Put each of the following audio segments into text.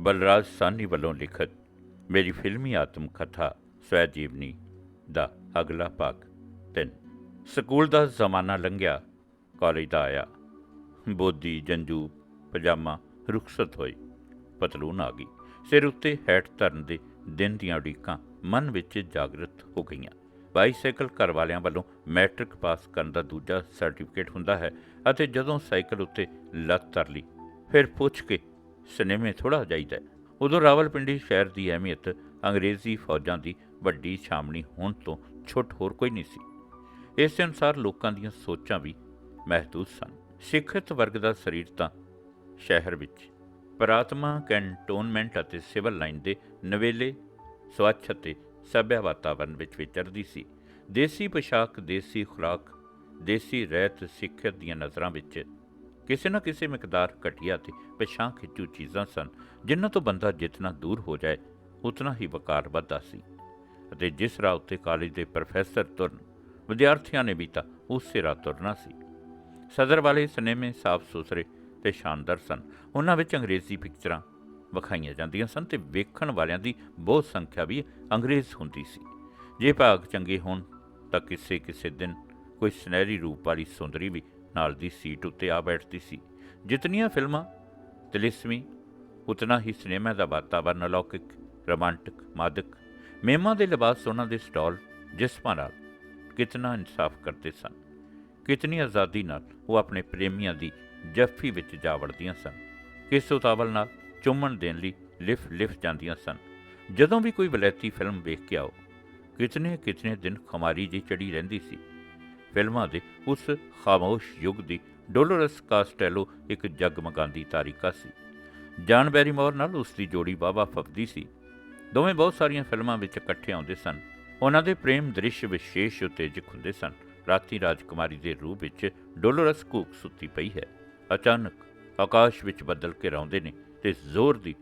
ਬਲਰਾਜ ਸਾਨੀ ਵੱਲੋਂ ਲਿਖਤ ਮੇਰੀ ਫਿਲਮੀ ਆਤਮ ਕਥਾ ਸਵੈ ਜੀਵਨੀ ਦਾ ਅਗਲਾ ਭਾਗ 3 ਸਕੂਲ ਦਾ ਜ਼ਮਾਨਾ ਲੰਘਿਆ, ਕਾਲਜ ਦਾ ਆਇਆ। ਬੋਦੀ, ਜੰਜੂ, ਪਜਾਮਾ ਰੁਖਸਤ ਹੋਈ ਪਤਲੂਨ ਆ ਗਈ। ਸਿਰ ਉੱਤੇ ਹੈਟ ਧਰਨ ਦੇ ਦਿਨ ਦੀਆਂ ਉਡੀਕਾਂ ਮਨ ਵਿੱਚ ਜਾਗਰਤ ਹੋ ਗਈਆਂ। ਬਾਈਸਾਈਕਲ ਘਰ ਵਾਲਿਆਂ ਵੱਲੋਂ ਮੈਟ੍ਰਿਕ ਪਾਸ ਕਰਨ ਦਾ ਦੂਜਾ ਸਰਟੀਫਿਕੇਟ ਹੁੰਦਾ ਹੈ ਅਤੇ ਜਦੋਂ ਸਾਈਕਲ ਉੱਤੇ ਲੱਤ ਧਰ ਲਈ, ਫਿਰ ਪੁੱਛ ਕੇ ਸਿਨੇਮੇ ਥੋੜਾ ਜਾਈਦਾ ਹੈ। ਉਦੋਂ ਰਾਵਲਪਿੰਡੀ ਸ਼ਹਿਰ ਦੀ ਅਹਿਮੀਅਤ ਅੰਗਰੇਜ਼ੀ ਫੌਜਾਂ ਦੀ ਵੱਡੀ ਛਾਮਣੀ ਹੋਣ ਤੋਂ ਛੁੱਟ ਹੋਰ ਕੋਈ ਨਹੀਂ ਸੀ। ਇਸ ਅਨੁਸਾਰ ਲੋਕਾਂ ਦੀਆਂ ਸੋਚਾਂ ਵੀ ਮਹਿਦੂਦ ਸਨ। ਸਿੱਖਿਅਤ ਵਰਗ ਦਾ ਸਰੀਰ ਤਾਂ ਸ਼ਹਿਰ ਵਿੱਚ ਪ੍ਰਾਤਮਾ ਕੈਂਟੋਨਮੈਂਟ ਅਤੇ ਸਿਵਲ ਲਾਈਨ ਦੇ ਨਵੇਲੇ, ਸਵੱਛ ਅਤੇ ਸਭਿਆ ਵਾਤਾਵਰਣ ਵਿੱਚ ਵਿਚਰਦੀ ਸੀ। ਦੇਸੀ ਪੋਸ਼ਾਕ, ਦੇਸੀ ਖੁਰਾਕ, ਦੇਸੀ ਰਹਿਤ ਸਿੱਖਿਅਤ ਦੀਆਂ ਨਜ਼ਰਾਂ ਵਿੱਚ ਕਿਸੇ ਨਾ ਕਿਸੇ ਮਿਕਦਾਰ ਘਟੀਆ ਤੇ ਪਛਾਂ ਖਿੱਚੂ ਚੀਜ਼ਾਂ ਸਨ, ਜਿਨ੍ਹਾਂ ਤੋਂ ਬੰਦਾ ਜਿਤਨਾ ਦੂਰ ਹੋ ਜਾਏ, ਉਤਨਾ ਹੀ ਵਕਾਰ ਵੱਧਦਾ ਸੀ। ਅਤੇ ਜਿਸ ਰਾਹ ਉੱਤੇ ਕਾਲਜ ਦੇ ਪ੍ਰੋਫੈਸਰ ਤੁਰਨ, ਵਿਦਿਆਰਥੀਆਂ ਨੇ ਵੀ ਤਾਂ ਉਸੇ ਰਾਹ ਤੁਰਨਾ ਸੀ। ਸਦਰ ਵਾਲੇ ਸਿਨੇਮੇ ਸਾਫ਼ ਸੁਥਰੇ ਤੇ ਸ਼ਾਨਦਾਰ ਸਨ। ਉਹਨਾਂ ਵਿੱਚ ਅੰਗਰੇਜ਼ੀ ਪਿਕਚਰਾਂ ਵਿਖਾਈਆਂ ਜਾਂਦੀਆਂ ਸਨ ਤੇ ਵੇਖਣ ਵਾਲਿਆਂ ਦੀ ਬਹੁਤ ਸੰਖਿਆ ਵੀ ਅੰਗਰੇਜ਼ ਹੁੰਦੀ ਸੀ। ਜੇ ਭਾਗ ਚੰਗੇ ਹੋਣ ਤਾਂ ਕਿਸੇ ਕਿਸੇ ਦਿਨ ਕੋਈ ਸੁਨਹਿਰੀ ਰੂਪ ਵਾਲੀ ਸੁੰਦਰੀ ਵੀ ਨਾਲ ਦੀ ਸੀਟ ਉੱਤੇ ਆ ਬੈਠਦੀ ਸੀ। ਜਿਤਨੀਆਂ ਫਿਲਮਾਂ ਤਿਲਿਸਮੀ ਉਤਨਾ ਹੀ ਸਿਨੇਮਾ ਦਾ ਵਾਤਾਵਰਨ ਅਲੌਕਿਕ, ਰੋਮਾਂਟਿਕ, ਮਾਦਕ, ਮਹਿਮਾ ਦੇ ਲਿਬਾਸ ਉਹਨਾਂ ਦੇ ਸਟਾਲ, ਜਿਸਮਾਂ ਨਾਲ ਕਿਤਨਾ ਇਨਸਾਫ ਕਰਦੇ ਸਨ। ਕਿਤਨੀ ਆਜ਼ਾਦੀ ਨਾਲ ਉਹ ਆਪਣੇ ਪ੍ਰੇਮੀਆਂ ਦੀ ਜੱਫੀ ਵਿੱਚ ਜਾ ਵੜਦੀਆਂ ਸਨ। ਕਿਸ ਉਤਾਵਲ ਨਾਲ ਚੁੰਮਣ ਦੇਣ ਲਈ ਲਿਫ ਲਿਫ ਜਾਂਦੀਆਂ ਸਨ। ਜਦੋਂ ਵੀ ਕੋਈ ਵਲੈਤੀ ਫਿਲਮ ਵੇਖ ਕੇ ਆਓ, ਕਿਤਨੇ ਕਿਤਨੇ ਦਿਨ ਖਮਾਰੀ ਜੀ ਚੜੀ ਰਹਿੰਦੀ ਸੀ। ਫਿਲਮਾਂ ਦੇ ਉਸ ਖਾਮੋਸ਼ ਯੁੱਗ ਦੀ ਡੋਲੋਰਸ ਕਾਸਟੈਲੋ ਇੱਕ ਜਗਮਗਾਂਦੀ ਤਾਰਿਕਾ ਸੀ। ਜਾਨ ਬੈਰੀਮੋਰ ਨਾਲ ਉਸ ਦੀ ਜੋੜੀ ਵਾਹਵਾ ਫੱਬਦੀ ਸੀ। ਦੋਵੇਂ ਬਹੁਤ ਸਾਰੀਆਂ ਫਿਲਮਾਂ ਵਿੱਚ ਇਕੱਠੇ ਆਉਂਦੇ ਸਨ। ਉਹਨਾਂ ਦੇ ਪ੍ਰੇਮ ਦ੍ਰਿਸ਼ ਵਿਸ਼ੇਸ਼ ਉਤੇਜਕ ਹੁੰਦੇ ਸਨ। ਰਾਤੀ ਰਾਜਕੁਮਾਰੀ ਦੇ ਰੂਪ ਵਿੱਚ ਡੋਲੋਰਸ ਕੂਕ ਸੁੱਤੀ ਪਈ ਹੈ। ਅਚਾਨਕ ਆਕਾਸ਼ ਵਿੱਚ ਬੱਦਲ ਘਿਰਾਉਂਦੇ ਨੇ ਤੇ ਜ਼ੋਰ ਦੀ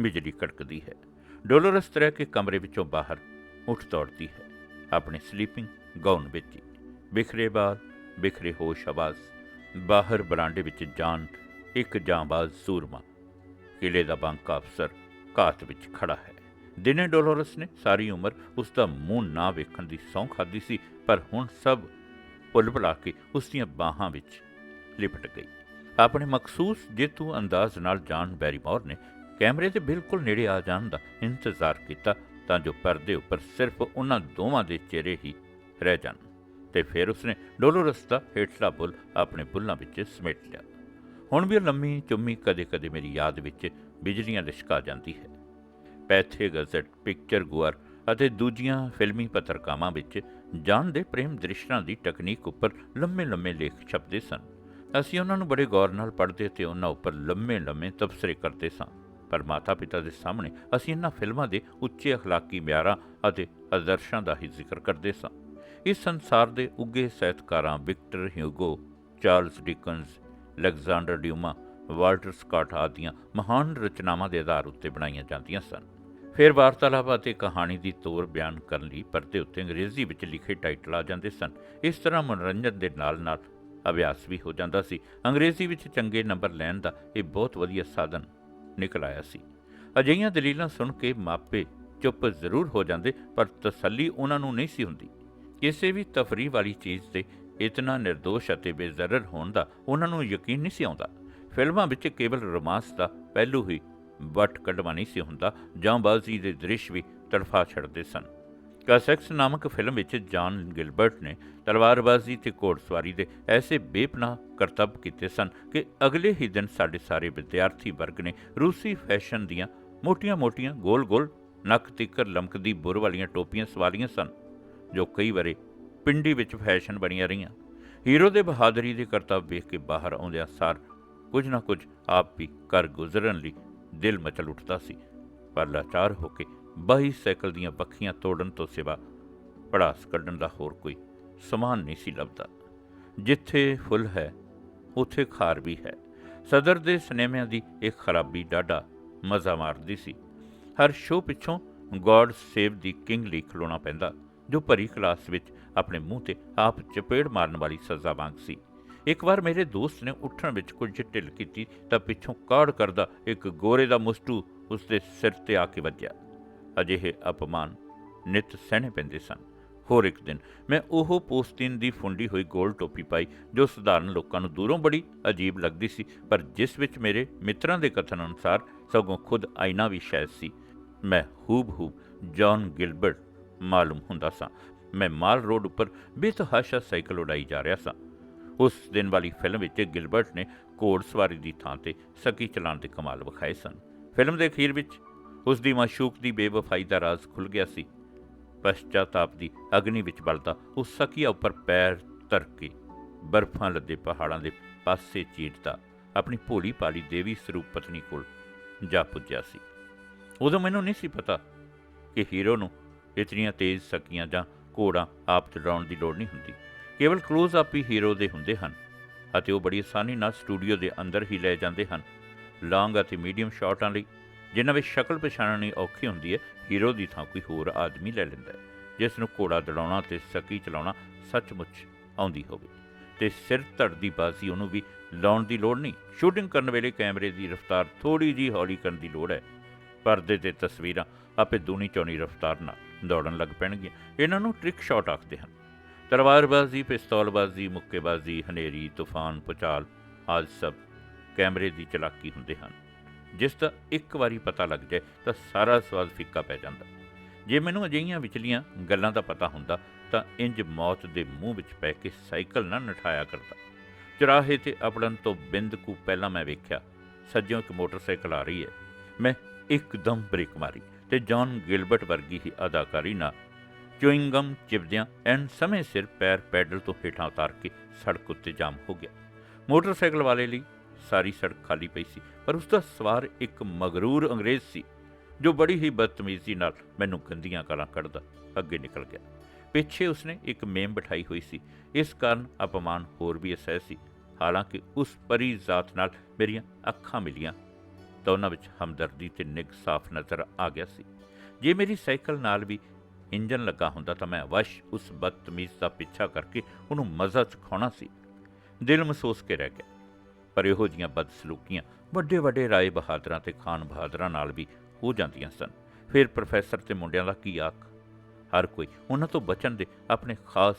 ਬਿਜਲੀ ਕੜਕਦੀ ਹੈ। ਡੋਲੋਰਸ ਤਰ੍ਹਾਂ ਕੇ ਕਮਰੇ ਵਿੱਚੋਂ ਬਾਹਰ ਉੱਠ ਦੌੜਦੀ ਹੈ। ਆਪਣੇ ਸਲੀਪਿੰਗ ਗਾਊਨ ਵਿੱਚ ਬਿਖਰੇ ਬਾਲ, ਬਿਖਰੇ ਹੋਸ਼ ਆਵਾਜ਼, ਬਾਹਰ ਬਰਾਂਡੇ ਵਿੱਚ ਜਾਨ, ਇੱਕ ਜਾਂਬਾਜ਼ ਸੂਰਮਾ। ਕਿਲੇ ਦਾ ਬੰਕ ਅਫਸਰ ਘਾਤ ਵਿੱਚ ਖੜਾ ਹੈ। ਦਿਨੇ ਡੋਲੋਰਸ ਨੇ ਸਾਰੀ ਉਮਰ ਉਸ ਦਾ ਮੂੰਹ ਨਾ ਵੇਖਣ ਦੀ ਸਹੁੰ ਖਾਦੀ ਸੀ, ਪਰ ਹੁਣ ਸਭ ਭੁੱਲ ਭੁਲਾ ਕੇ ਉਸ ਦੀਆਂ ਬਾਹਾਂ ਵਿੱਚ ਲਿਪਟ ਗਈ। ਆਪਣੇ ਮਖਸੂਸ ਜੇਤੂ ਅੰਦਾਜ਼ ਨਾਲ ਜਾਨ ਬੈਰੀਮੋਰ ਨੇ ਕੈਮਰੇ ਦੇ ਬਿਲਕੁਲ ਨੇੜੇ ਆ ਜਾਣ ਦਾ ਇੰਤਜ਼ਾਰ ਕੀਤਾ ਤਾਂ ਜੋ ਪਰਦੇ ਉੱਪਰ ਸਿਰਫ ਉਹਨਾਂ ਦੋਵਾਂ ਦੇ ਚਿਹਰੇ ਹੀ ਰਹਿ ਜਾਣ। ਤੇ ਫਿਰ ਉਸਨੇ ਡੋਲੋਰਸ ਦਾ ਹੇਠਲਾ ਬੁੱਲ ਆਪਣੇ ਬੁੱਲਾਂ ਵਿੱਚ ਸਮੇਟ ਲਿਆ। ਹੁਣ ਵੀ ਉਹ ਲੰਮੀ ਚੁੰਮੀ ਕਦੇ-ਕਦੇ ਮੇਰੀ ਯਾਦ ਵਿੱਚ ਬਿਜਲੀਆਂ ਲਿਸ਼ਕਾ ਜਾਂਦੀ ਹੈ। ਪੈਥੇ ਗਜ਼ਟ, ਪਿਕਚਰ ਗੁਅਰ ਅਤੇ ਦੂਜੀਆਂ ਫਿਲਮੀ ਪੱਤਰਕਾਵਾਂ ਵਿੱਚ ਜਾਨ ਦੇ ਪ੍ਰੇਮ ਦ੍ਰਿਸ਼ਾਂ ਦੀ ਟੈਕਨੀਕ ਉੱਪਰ ਲੰਮੇ-ਲੰਮੇ ਲੇਖ ਛਪਦੇ ਸਨ। ਅਸੀਂ ਉਹਨਾਂ ਨੂੰ ਬੜੇ ਗੌਰ ਨਾਲ ਪੜ੍ਹਦੇ ਤੇ ਉਹਨਾਂ ਉੱਪਰ ਲੰਮੇ-ਲੰਮੇ ਤਬਸਰੇ ਕਰਦੇ ਸਾਂ। ਪਰ ਮਾਤਾ-ਪਿਤਾ ਦੇ ਸਾਹਮਣੇ ਅਸੀਂ ਇਹਨਾਂ ਫਿਲਮਾਂ ਦੇ ਉੱਚੇ ਅਖਲਾਕੀ ਮਿਆਰਾਂ ਅਤੇ ਆਦਰਸ਼ਾਂ ਦਾ ਹੀ ਜ਼ਿਕਰ ਕਰਦੇ ਸਾਂ। ਇਸ ਸੰਸਾਰ ਦੇ ਉੱਗੇ ਸਾਹਿਤਕਾਰਾਂ Victor Hugo, Charles Dickens Alexander Dumas, Walter Scott ਆਦੀਆਂ ਮਹਾਨ ਰਚਨਾਵਾਂ ਦੇ ਆਧਾਰ ਉੱਤੇ ਬਣਾਈਆਂ ਜਾਂਦੀਆਂ ਸਨ। ਫਿਰ ਵਾਰਤਾਲਾਪ ਅਤੇ ਕਹਾਣੀ ਦੀ ਤੌਰ ਬਿਆਨ ਕਰਨ ਲਈ ਪਰਦੇ ਉੱਤੇ ਅੰਗਰੇਜ਼ੀ ਵਿੱਚ ਲਿਖੇ ਟਾਈਟਲ ਆ ਜਾਂਦੇ ਸਨ। ਇਸ ਤਰ੍ਹਾਂ ਮਨੋਰੰਜਨ ਦੇ ਨਾਲ-ਨਾਲ ਅਭਿਆਸ ਵੀ ਹੋ ਜਾਂਦਾ ਸੀ। ਅੰਗਰੇਜ਼ੀ ਵਿੱਚ ਚੰਗੇ ਨੰਬਰ ਲੈਣ ਦਾ ਇਹ ਬਹੁਤ ਵਧੀਆ ਸਾਧਨ ਨਿਕਲ ਆਇਆ ਸੀ। ਅਜਿਹੀਆਂ ਦਲੀਲਾਂ ਸੁਣ ਕੇ ਮਾਪੇ ਚੁੱਪ ਜ਼ਰੂਰ ਹੋ ਜਾਂਦੇ, ਪਰ ਤਸੱਲੀ ਉਹਨਾਂ ਨੂੰ ਨਹੀਂ ਸੀ ਹੁੰਦੀ। ਕਿਸੇ ਵੀ ਤਫਰੀਹ ਵਾਲੀ ਚੀਜ਼ ਤੇ ਇਤਨਾ નિર્ਦੋਸ਼ ਅਤੇ ਬੇਜ਼ਰਰ ਹੋਣ ਦਾ ਉਹਨਾਂ ਨੂੰ ਯਕੀਨ ਨਹੀਂ ਸੀ ਆਉਂਦਾ। ਫਿਲਮਾਂ ਵਿੱਚ ਕੇਵਲ ਰੋਮਾਂਸ ਦਾ ਪਹਿਲੂ ਹੀ ਵੱਟ ਕੱਢਵਾ ਨਹੀਂ ਸੀ ਹੁੰਦਾ ਜਾਂਬਾਜ਼ੀ ਦੇ ਦ੍ਰਿਸ਼ ਵੀ ਤੜਫਾ ਛੱਡਦੇ ਸਨ। ਕਸੈਕਸ ਨਾਮਕ ਫਿਲਮ ਵਿੱਚ ਜਾਨ ਗਿਲਬਰਟ ਨੇ ਤਲਵਾਰਬਾਜ਼ੀ ਤੇ ਘੋੜਸਵਾਰੀ ਦੇ ਐਸੇ ਬੇਪਨਾਹ ਕਰਤੱਵ ਕੀਤੇ ਸਨ ਕਿ ਅਗਲੇ ਹੀ ਦਿਨ ਸਾਡੇ ਸਾਰੇ ਵਿਦਿਆਰਥੀ ਵਰਗ ਨੇ ਰੂਸੀ ਫੈਸ਼ਨ ਦੀਆਂ ਮੋਟੀਆਂ-ਮੋਟੀਆਂ ਗੋਲ-ਗੋਲ ਨੱਕ ਤਿੱਕਰ ਲਮਕਦੀ ਬੁਰ ਵਾਲੀਆਂ ਟੋਪੀਆਂ ਸਵਾਲੀਆਂ ਸਨ। ਜੋ ਕਈ ਵਾਰੀ ਪਿੰਡੀ ਵਿੱਚ ਫੈਸ਼ਨ ਬਣੀਆਂ ਰਹੀਆਂ। ਹੀਰੋ ਦੇ ਬਹਾਦਰੀ ਦੇ ਕਰਤੱਵ ਵੇਖ ਕੇ ਬਾਹਰ ਆਉਂਦਿਆਂ ਸਾਰ ਕੁਝ ਨਾ ਕੁਝ ਆਪ ਵੀ ਕਰ ਗੁਜ਼ਰਨ ਲਈ ਦਿਲ ਮਚਲ ਉੱਠਦਾ ਸੀ। ਪਰ ਲਾਚਾਰ ਹੋ ਕੇ ਬਾਈ ਸਾਈਕਲ ਦੀਆਂ ਪੱਖੀਆਂ ਤੋੜਨ ਤੋਂ ਸਿਵਾ ਪੜਾਸ ਕੱਢਣ ਦਾ ਹੋਰ ਕੋਈ ਸਮਾਨ ਨਹੀਂ ਸੀ ਲੱਭਦਾ। ਜਿੱਥੇ ਫੁੱਲ ਹੈ, ਉੱਥੇ ਖਾਰ ਵੀ ਹੈ। ਸਦਰ ਦੇ ਸਿਨੇਮਿਆਂ ਦੀ ਇੱਕ ਖਰਾਬੀ ਡਾਢਾ ਮਜ਼ਾ ਮਾਰਦੀ ਸੀ। ਹਰ ਸ਼ੋਅ ਪਿੱਛੋਂ ਗੋਡ ਸੇਵ ਦੀ ਕਿੰਗ ਲਈ ਖਲੋਣਾ ਪੈਂਦਾ। ਜੋ ਭਰੀ ਕਲਾਸ ਵਿੱਚ ਆਪਣੇ ਮੂੰਹ ਤੇ ਆਪ ਚਪੇੜ ਮਾਰਨ ਵਾਲੀ ਸਜ਼ਾ ਵਾਂਗ ਸੀ। ਇੱਕ ਵਾਰ ਮੇਰੇ ਦੋਸਤ ਨੇ ਉੱਠਣ ਵਿੱਚ ਕੁਝ ਢਿੱਲ ਕੀਤੀ ਤਾਂ ਪਿੱਛੋਂ ਕਾੜ ਕਰਦਾ ਇੱਕ ਗੋਰੇ ਦਾ ਮੁਸਟੂ ਉਸਦੇ ਸਿਰ ਤੇ ਆ ਕੇ ਵੱਜਿਆ। ਅਜਿਹੇ ਅਪਮਾਨ ਨਿਤ ਸਹਿਣੇ ਪੈਂਦੇ ਸਨ। ਹੋਰ ਇੱਕ ਦਿਨ ਮੈਂ ਉਹ ਪੋਸਟਿਨ ਦੀ ਫੁੰਡੀ ਹੋਈ ਗੋਲ ਟੋਪੀ ਪਾਈ, ਜੋ ਸਧਾਰਨ ਲੋਕਾਂ ਨੂੰ ਦੂਰੋਂ ਬੜੀ ਅਜੀਬ ਲੱਗਦੀ ਸੀ, ਪਰ ਜਿਸ ਵਿੱਚ ਮੇਰੇ ਮਿੱਤਰਾਂ ਦੇ ਕਥਨ ਅਨੁਸਾਰ ਸਗੋਂ ਖੁਦ ਆਇਨਾ ਵੀ ਸ਼ਾਇਦ ਸੀ। ਮੈਂ ਹੂਬ-ਹੂਬ ਜੌਨ ਗਿਲਬਰਟ ਮਾਲੂਮ ਹੁੰਦਾ ਸਾਂ। ਮੈਂ ਮਾਲ ਰੋਡ ਉੱਪਰ ਬੇਤਹਾਸ਼ਾ ਸਾਈਕਲ ਉਡਾਈ ਜਾ ਰਿਹਾ ਸਾਂ। ਉਸ ਦਿਨ ਵਾਲੀ ਫਿਲਮ ਵਿੱਚ ਗਿਲਬਰਟ ਨੇ ਘੋੜ ਸਵਾਰੀ ਦੀ ਥਾਂ ਤੇ ਸਕੀ ਚਲਾਉਣ ਦੇ ਕਮਾਲ ਵਿਖਾਏ ਸਨ। ਫਿਲਮ ਦੇ ਅਖੀਰ ਵਿੱਚ ਉਸ ਦੀ ਮਾਸ਼ੂਕ ਦੀ ਬੇਵਫਾਈ ਦਾ ਰਾਜ਼ ਖੁੱਲ ਗਿਆ ਸੀ। ਪਛਤਾਤਾਪ ਦੀ ਅਗਨੀ ਵਿੱਚ ਬਲਦਾ ਉਸ ਸਕੀਆ ਉੱਪਰ ਪੈਰ ਧਰ ਕੇ ਬਰਫਾਂ ਲੱਦੇ ਪਹਾੜਾਂ ਦੇ ਪਾਸੇ ਚੀਰਦਾ ਆਪਣੀ ਭੋਲੀ ਪਾਲੀ ਦੇਵੀ ਸਰੂਪ ਪਤਨੀ ਕੋਲ ਜਾ ਪੁੱਜਿਆ ਸੀ। ਉਦੋਂ ਮੈਨੂੰ ਨਹੀਂ ਸੀ ਪਤਾ ਕਿ ਹੀਰੋ ਨੂੰ ਇਤਨੀਆਂ ਤੇਜ਼ ਸਕੀਆਂ ਜਾਂ ਘੋੜਾ ਆਪ ਚਲਾਉਣ ਦੀ ਲੋੜ ਨਹੀਂ ਹੁੰਦੀ। ਕੇਵਲ ਕਲੋਜ਼ ਅਪ ਹੀ ਹੀਰੋ ਦੇ ਹੁੰਦੇ ਹਨ ਅਤੇ ਉਹ ਬੜੀ ਆਸਾਨੀ ਨਾਲ ਸਟੂਡੀਓ ਦੇ ਅੰਦਰ ਹੀ ਲੈ ਜਾਂਦੇ ਹਨ। ਲੌਂਗ ਅਤੇ ਮੀਡੀਅਮ ਸ਼ਾਟਾਂ ਲਈ ਜਿਨ੍ਹਾਂ ਵਿੱਚ ਸ਼ਕਲ ਪਛਾਣਨੀ ਔਖੀ ਹੁੰਦੀ ਹੈ, ਹੀਰੋ ਦੀ ਥਾਂ ਕੋਈ ਹੋਰ ਆਦਮੀ ਲੈ ਲੈਂਦਾ ਹੈ, ਜਿਸ ਨੂੰ ਘੋੜਾ ਦੜਾਉਣਾ ਤੇ ਸਕੀ ਚਲਾਉਣਾ ਸੱਚਮੁੱਚ ਆਉਂਦੀ ਹੋਵੇ। ਤੇ ਸਿਰ ਧੜ ਦੀ ਬਾਜ਼ੀ ਉਹਨੂੰ ਵੀ ਲਾਉਣ ਦੀ ਲੋੜ ਨਹੀਂ। ਸ਼ੂਟਿੰਗ ਕਰਨ ਵੇਲੇ ਕੈਮਰੇ ਦੀ ਰਫ਼ਤਾਰ ਥੋੜੀ ਜੀ ਹੌਲੀ ਕਰਨ ਦੀ ਲੋੜ ਹੈ। ਪਰਦੇ ਤੇ ਤਸਵੀਰਾਂ ਆਪੇ ਦੂਣੀ ਚੌਣੀ ਰਫ਼ਤਾਰ ਨਾਲ ਦੌੜਨ ਲੱਗ ਪੈਣਗੀਆਂ। ਇਹਨਾਂ ਨੂੰ ਟ੍ਰਿਕ ਸ਼ਾਟ ਆਖਦੇ ਹਨ। ਤਲਵਾਰਬਾਜ਼ੀ, ਪਿਸਤੌਲਬਾਜ਼ੀ, ਮੁੱਕੇਬਾਜ਼ੀ, ਹਨੇਰੀ, ਤੂਫਾਨ, ਪੁਚਾਲ ਆਦਿ ਸਭ ਕੈਮਰੇ ਦੀ ਚਲਾਕੀ ਹੁੰਦੇ ਹਨ। ਜਿਸ ਦਾ ਇੱਕ ਵਾਰੀ ਪਤਾ ਲੱਗ ਜਾਏ ਤਾਂ ਸਾਰਾ ਸਵਾਦ ਫਿੱਕਾ ਪੈ ਜਾਂਦਾ। ਜੇ ਮੈਨੂੰ ਅਜਿਹੀਆਂ ਵਿਚਲੀਆਂ ਗੱਲਾਂ ਦਾ ਪਤਾ ਹੁੰਦਾ ਤਾਂ ਇੰਜ ਮੌਤ ਦੇ ਮੂੰਹ ਵਿੱਚ ਪੈ ਕੇ ਸਾਈਕਲ ਨਾ ਨਠਾਇਆ ਕਰਦਾ। ਚਰਾਹੇ ਤੇ ਅਪੜਨ ਤੋਂ ਬਿੰਦ ਕੁ ਪਹਿਲਾਂ ਮੈਂ ਵੇਖਿਆ, ਸੱਜਿਓਂ ਇੱਕ ਮੋਟਰਸਾਈਕਲ ਆ ਰਹੀ ਹੈ। ਮੈਂ ਇੱਕਦਮ ਬ੍ਰੇਕ ਮਾਰੀ। ਤੇ ਜੌਨ ਗਿਲਬਰਟ ਵਰਗੀ ਹੀ ਅਦਾਕਾਰੀ ਨਾਲ ਚੁਇੰਗਮ ਚਿਪਦਿਆਂ ਐਨ ਸਮੇਂ ਸਿਰ ਪੈਰ ਪੈਡਲ ਤੋਂ ਹੇਠਾਂ ਉਤਾਰ ਕੇ ਸੜਕ ਉੱਤੇ ਜਾਮ ਹੋ ਗਿਆ। ਮੋਟਰਸਾਈਕਲ ਵਾਲੇ ਲਈ ਸਾਰੀ ਸੜਕ ਖਾਲੀ ਪਈ ਸੀ, ਪਰ ਉਸ ਦਾ ਸਵਾਰ ਇੱਕ ਮਗਰੂਰ ਅੰਗਰੇਜ਼ ਸੀ, ਜੋ ਬੜੀ ਹੀ ਬਦਤਮੀਜ਼ੀ ਨਾਲ ਮੈਨੂੰ ਗੰਦੀਆਂ ਗਾਲਾਂ ਕੱਢਦਾ ਅੱਗੇ ਨਿਕਲ ਗਿਆ। ਪਿੱਛੇ ਉਸਨੇ ਇੱਕ ਮੇਮ ਬਿਠਾਈ ਹੋਈ ਸੀ, ਇਸ ਕਾਰਨ ਅਪਮਾਨ ਹੋਰ ਵੀ ਅਸਹਿ ਸੀ। ਹਾਲਾਂਕਿ ਉਸ ਪਰੀ ਜ਼ਾਤ ਨਾਲ ਮੇਰੀਆਂ ਅੱਖਾਂ ਮਿਲੀਆਂ ਤਾਂ ਉਹਨਾਂ ਵਿੱਚ ਹਮਦਰਦੀ ਤੇ ਨਿੱਘ, ਸਾਫ਼ ਨਜ਼ਰ ਆ ਗਿਆ ਸੀ। ਜੇ ਮੇਰੀ ਸਾਈਕਲ ਨਾਲ ਵੀ ਇੰਜਨ ਲੱਗਾ ਹੁੰਦਾ ਤਾਂ ਮੈਂ ਅਵਸ਼ ਉਸ ਬਦਤਮੀਜ਼ ਦਾ ਪਿੱਛਾ ਕਰਕੇ ਉਹਨੂੰ ਮਜ਼ਾ ਚਖਾਉਣਾ ਸੀ। ਦਿਲ ਮਹਿਸੂਸ ਕੇ ਰਹਿ ਗਿਆ। ਪਰ ਇਹੋ ਜੀਆਂ ਬਦਸਲੂਕੀਆਂ ਵੱਡੇ ਵੱਡੇ ਰਾਏ ਬਹਾਦਰਾਂ ਤੇ ਖਾਨ ਬਹਾਦਰਾਂ ਨਾਲ ਵੀ ਹੋ ਜਾਂਦੀਆਂ ਸਨ। ਫਿਰ ਪ੍ਰੋਫੈਸਰ ਤੇ ਮੁੰਡਿਆਂ ਦਾ ਕੀ ਆਖ? ਹਰ ਕੋਈ ਉਹਨਾਂ ਤੋਂ ਬਚਣ ਦੇ ਆਪਣੇ ਖਾਸ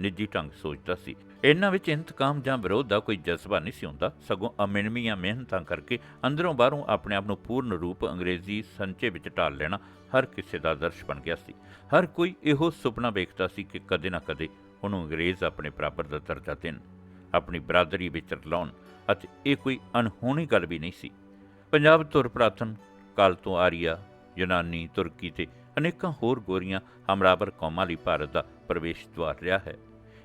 ਨਿੱਜੀ ਢੰਗ ਸੋਚਦਾ ਸੀ। ਇਹਨਾਂ ਵਿੱਚ ਇੰਤਕਾਮ ਜਾਂ ਵਿਰੋਧ ਦਾ ਕੋਈ ਜਜ਼ਬਾ ਨਹੀਂ ਸੀ ਹੁੰਦਾ। ਸਗੋਂ ਅਮਿਣਵੀਆਂ ਮਿਹਨਤਾਂ ਕਰਕੇ ਅੰਦਰੋਂ ਬਾਹਰੋਂ ਆਪਣੇ ਆਪ ਨੂੰ ਪੂਰਨ ਰੂਪ ਅੰਗਰੇਜ਼ੀ ਸੰਚੇ ਵਿੱਚ ਢਾਲ ਲੈਣਾ ਹਰ ਕਿਸੇ ਦਾ ਆਦਰਸ਼ ਬਣ ਗਿਆ ਸੀ। ਹਰ ਕੋਈ ਇਹੋ ਸੁਪਨਾ ਵੇਖਦਾ ਸੀ ਕਿ ਕਦੇ ਨਾ ਕਦੇ ਉਹਨੂੰ ਅੰਗਰੇਜ਼ ਆਪਣੇ ਬਰਾਬਰ ਦਾ ਦਰਜਾ ਦੇਣ, ਆਪਣੀ ਬਰਾਦਰੀ ਵਿੱਚ ਰਲਾਉਣ ਅਤੇ ਇਹ ਕੋਈ ਅਣਹੋਣੀ ਗੱਲ ਵੀ ਨਹੀਂ ਸੀ। ਪੰਜਾਬ ਤੁਰ ਪ੍ਰਾਤਨ, ਕਾਲ ਤੋਂ ਆਰੀਆ, ਯੂਨਾਨੀ, ਤੁਰਕੀ ਤੇ ਅਨੇਕਾਂ ਹੋਰ ਗੋਰੀਆਂ ਹਮਰਾਵਰ ਕੌਮਾਂ ਲਈ ਭਾਰਤ ਦਾ ਪ੍ਰਵੇਸ਼ ਦੁਆਰ ਰਿਹਾ ਹੈ।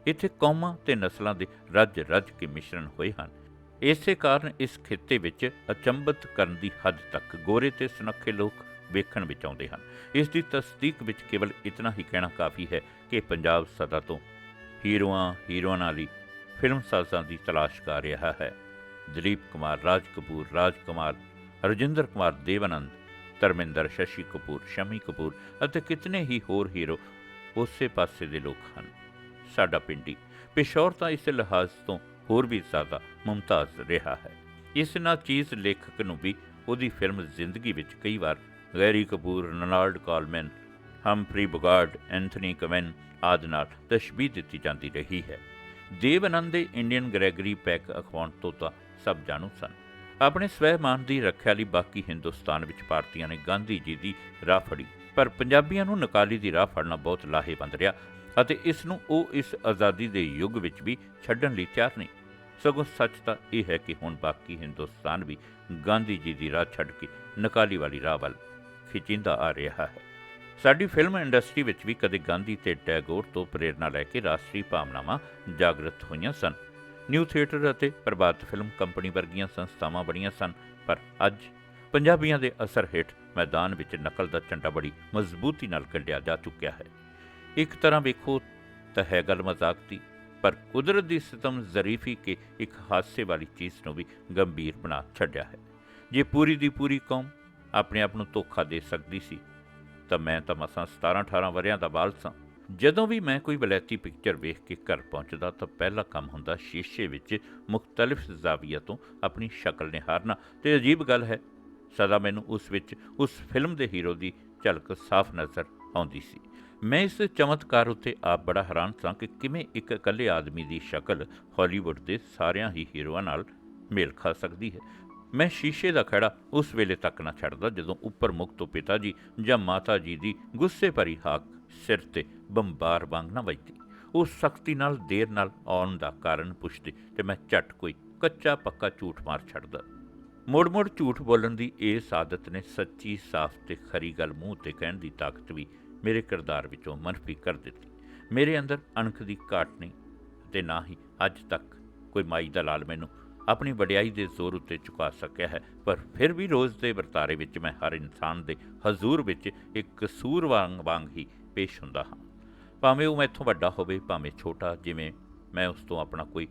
ਇੱਥੇ ਕੌਮਾਂ ਤੇ ਨਸਲਾਂ ਦੇ ਰੱਜ ਰੱਜ ਕੇ ਮਿਸ਼ਰਣ ਹੋਏ ਹਨ। ਇਸੇ ਕਾਰਨ ਇਸ ਖਿੱਤੇ ਵਿੱਚ ਅਚੰਭਤ ਕਰਨ ਦੀ ਹੱਦ ਤੱਕ ਗੋਰੇ ਤੇ ਸੁਨੱਖੇ ਲੋਕ ਵੇਖਣ ਵਿੱਚ ਆਉਂਦੇ ਹਨ। ਇਸ ਦੀ ਤਸਦੀਕ ਵਿੱਚ ਕੇਵਲ ਇਤਨਾ ਹੀ ਕਹਿਣਾ ਕਾਫੀ ਹੈ ਕਿ ਪੰਜਾਬ ਸਦਾ ਤੋਂ ਹੀਰੋਆਂ ਹੀਰੋਇਨਾਂ ਲਈ ਫਿਲਮ ਸਾਜ਼ਾਂ ਦੀ ਤਲਾਸ਼ ਕਰ ਰਿਹਾ ਹੈ। ਦਲੀਪ ਕੁਮਾਰ, ਰਾਜ ਕਪੂਰ, ਰਾਜ ਕੁਮਾਰ ਰਜਿੰਦਰ ਕੁਮਾਰ, ਦੇਵਨੰਦ, ਧਰਮਿੰਦਰ, ਸ਼ਸ਼ੀ ਕਪੂਰ, ਸ਼ਮੀ ਕਪੂਰ ਅਤੇ ਕਿਤਨੇ ਹੀ ਹੋਰ ਹੀਰੋ ਉਸੇ ਪਾਸੇ ਦੇ ਲੋਕ ਹਨ। ਸਾਡਾ ਪਿੰਡੀ ਪਿਸ਼ੌਰ ਤਾਂ ਇਸ ਲਿਹਾਜ਼ ਤੋਂ ਹੋਰ ਵੀ ਜ਼ਿਆਦਾ ਮੁਮਤਾਜ਼ ਰਿਹਾ ਹੈ। ਇਸ ਨਾਲ ਚੀਜ਼ ਲੇਖਕ ਨੂੰ ਵੀ ਉਹਦੀ ਫਿਲਮ ਜ਼ਿੰਦਗੀ ਵਿੱਚ ਕਈ ਵਾਰ Gary Cooper, Ronald Colman, Humphrey Bogart, Anthony Quinn ਆਦਿ ਨਾਲ ਤਸ਼ਬੀਹ ਦਿੱਤੀ ਜਾਂਦੀ ਰਹੀ ਹੈ। ਦੇਵਨੰਦ ਦੇ ਇੰਡੀਅਨ ਗ੍ਰੈਗਰੀ ਪੈਕ ਅਖਵਾਉਣ ਤੋਂ ਤਾਂ ਸਭ ਜਾਣੂ ਸਨ। ਆਪਣੇ ਸਵੈਮਾਨ ਦੀ ਰੱਖਿਆ ਲਈ ਬਾਕੀ ਹਿੰਦੁਸਤਾਨ ਵਿੱਚ ਭਾਰਤੀਆਂ ਨੇ ਗਾਂਧੀ ਜੀ ਦੀ ਰਾਹ ਫੜੀ। ਪਰ ਪੰਜਾਬੀਆਂ ਨੂੰ ਨਕਾਲੀ ਦੀ ਰਾਹ ਫੜਨਾ ਬਹੁਤ ਲਾਹੇਵੰਦ ਰਿਹਾ। ਅਤੇ ਇਸ ਨੂੰ ਉਹ ਇਸ ਆਜ਼ਾਦੀ ਦੇ ਯੁੱਗ ਵਿੱਚ ਵੀ ਛੱਡਣ ਲਈ ਤਿਆਰ ਨਹੀਂ। ਸਗੋਂ ਸੱਚ ਤਾਂ ਇਹ ਹੈ ਕਿ ਹੁਣ ਬਾਕੀ ਹਿੰਦੁਸਤਾਨ ਵੀ ਗਾਂਧੀ ਜੀ ਦੀ ਰਾਹ ਛੱਡ ਕੇ ਨਕਾਲੀ ਵਾਲੀ ਰਾਹ ਵੱਲ ਖਿਚਿੰਦਾ ਆ ਰਿਹਾ ਹੈ। ਸਾਡੀ ਫਿਲਮ ਇੰਡਸਟਰੀ ਵਿੱਚ ਵੀ ਕਦੇ ਗਾਂਧੀ ਤੇ ਟੈਗੋਰ ਤੋਂ ਪ੍ਰੇਰਣਾ ਲੈ ਕੇ ਰਾਸ਼ਟਰੀ ਭਾਵਨਾਵਾਂ ਜਾਗਰਤ ਹੋਈਆਂ ਸਨ। ਨਿਊ ਥੀਏਟਰ ਅਤੇ ਪ੍ਰਭਾਤ ਫਿਲਮ ਕੰਪਨੀ ਵਰਗੀਆਂ ਸੰਸਥਾਵਾਂ ਬਣੀਆਂ ਸਨ, ਪਰ ਅੱਜ ਪੰਜਾਬੀਆਂ ਦੇ ਅਸਰ ਹੇਠ ਮੈਦਾਨ ਵਿੱਚ ਨਕਲ ਦਾ ਝੰਡਾ ਬੜੀ ਮਜ਼ਬੂਤੀ ਨਾਲ ਕੱਢਿਆ ਜਾ ਚੁੱਕਿਆ ਹੈ। ਇੱਕ ਤਰ੍ਹਾਂ ਵੇਖੋ ਤਾਂ ਹੈ ਗੱਲ ਮਜ਼ਾਕ ਦੀ, ਪਰ ਕੁਦਰਤ ਦੀ ਸਿਤਮ ਜ਼ਰੀਫੀ ਕੇ ਇੱਕ ਹਾਦਸੇ ਵਾਲੀ ਚੀਜ਼ ਨੂੰ ਵੀ ਗੰਭੀਰ ਬਣਾ ਛੱਡਿਆ ਹੈ। ਜੇ ਪੂਰੀ ਦੀ ਪੂਰੀ ਕੌਮ ਆਪਣੇ ਆਪ ਨੂੰ ਧੋਖਾ ਦੇ ਸਕਦੀ ਸੀ, ਤਾਂ ਮੈਂ ਤਾਂ ਮਸਾਂ 17 18 ਵਰਿਆਂ ਦਾ ਬਾਲ ਸਾਂ। ਜਦੋਂ ਵੀ ਮੈਂ ਕੋਈ ਵਲੈਤੀ ਪਿਕਚਰ ਵੇਖ ਕੇ ਘਰ ਪਹੁੰਚਦਾ ਤਾਂ ਪਹਿਲਾ ਕੰਮ ਹੁੰਦਾ ਸ਼ੀਸ਼ੇ ਵਿੱਚ ਮੁxtਲਿਫ ਜ਼ਾਵੀਆ ਤੋਂ ਆਪਣੀ ਸ਼ਕਲ ਨਿਹਾਰਨਾ। ਤੇ ਅਜੀਬ ਗੱਲ ਹੈ, ਸਦਾ ਮੈਨੂੰ ਉਸ ਵਿੱਚ ਉਸ ਫਿਲਮ ਦੇ ਹੀਰੋ ਦੀ ਝਲਕ ਸਾਫ਼ ਨਜ਼ਰ ਆਉਂਦੀ ਸੀ। ਮੈਂ ਇਸ ਚਮਤਕਾਰ ਉੱਤੇ ਆਪ ਬੜਾ ਹੈਰਾਨ ਸਾਂ ਕਿ ਕਿਵੇਂ ਇੱਕ ਇਕੱਲੇ ਆਦਮੀ ਦੀ ਸ਼ਕਲ ਹਾਲੀਵੁੱਡ ਦੇ ਸਾਰਿਆਂ ਹੀ ਹੀਰੋਆਂ ਨਾਲ ਮੇਲ ਖਾ ਸਕਦੀ ਹੈ। ਮੈਂ ਸ਼ੀਸ਼ੇ ਦਾ ਖੜਾ ਉਸ ਵੇਲੇ ਤੱਕ ਨਾ ਛੱਡਦਾ ਜਦੋਂ ਉੱਪਰ ਮੁਖ ਤੋਂ ਪਿਤਾ ਜੀ ਜਾਂ ਮਾਤਾ ਜੀ ਦੀ ਗੁੱਸੇ ਭਰੀ ਹਾਕ ਸਿਰ ਤੇ ਬੰਬਾਰ ਵਾਂਗ ਨਾ ਵੱਜਦੀ। ਉਹ ਸਖਤੀ ਨਾਲ, ਦੇਰ ਨਾਲ ਆਉਣ ਦਾ ਕਾਰਨ ਪੁੱਛਦੇ ਤੇ ਮੈਂ ਝਟ ਕੋਈ ਕੱਚਾ ਪੱਕਾ ਝੂਠ ਮਾਰ ਛੱਡਦਾ। ਮੁੜ-ਮੁੜ ਝੂਠ ਬੋਲਣ ਦੀ ਇਸ ਆਦਤ ਨੇ ਸੱਚੀ, ਸਾਫ਼ ਤੇ ਖਰੀ ਗੱਲ ਮੂੰਹ ਤੇ ਕਹਿਣ ਦੀ ਤਾਕਤ ਵੀ ਮੇਰੇ ਕਿਰਦਾਰ ਵਿੱਚੋਂ ਮਨਫੀ ਕਰ ਦਿੱਤੀ। ਮੇਰੇ ਅੰਦਰ ਅਣਖ ਦੀ ਘਾਟ ਨਹੀਂ ਤੇ ਨਾ ਹੀ ਅੱਜ ਤੱਕ ਕੋਈ ਮਾਈ ਦਾ ਲਾਲ ਮੈਨੂੰ ਆਪਣੀ ਵਡਿਆਈ ਦੇ ਜ਼ੋਰ ਉੱਤੇ ਚੁਕਾ ਸਕਿਆ ਹੈ। ਪਰ ਫਿਰ ਵੀ ਰੋਜ਼ ਦੇ ਵਰਤਾਰੇ ਵਿੱਚ ਮੈਂ ਹਰ ਇਨਸਾਨ ਦੇ ਹਜ਼ੂਰ ਵਿੱਚ ਇੱਕ ਕਸੂਰ ਵਾਂਗ ਵਾਂਗ ਹੀ ਪੇਸ਼ ਹੁੰਦਾ ਹਾਂ। ਭਾਵੇਂ ਉਹ ਮੈਥੋਂ ਵੱਡਾ ਹੋਵੇ, ਭਾਵੇਂ ਛੋਟਾ, ਜਿਵੇਂ ਮੈਂ ਉਸ ਤੋਂ ਆਪਣਾ ਕੋਈ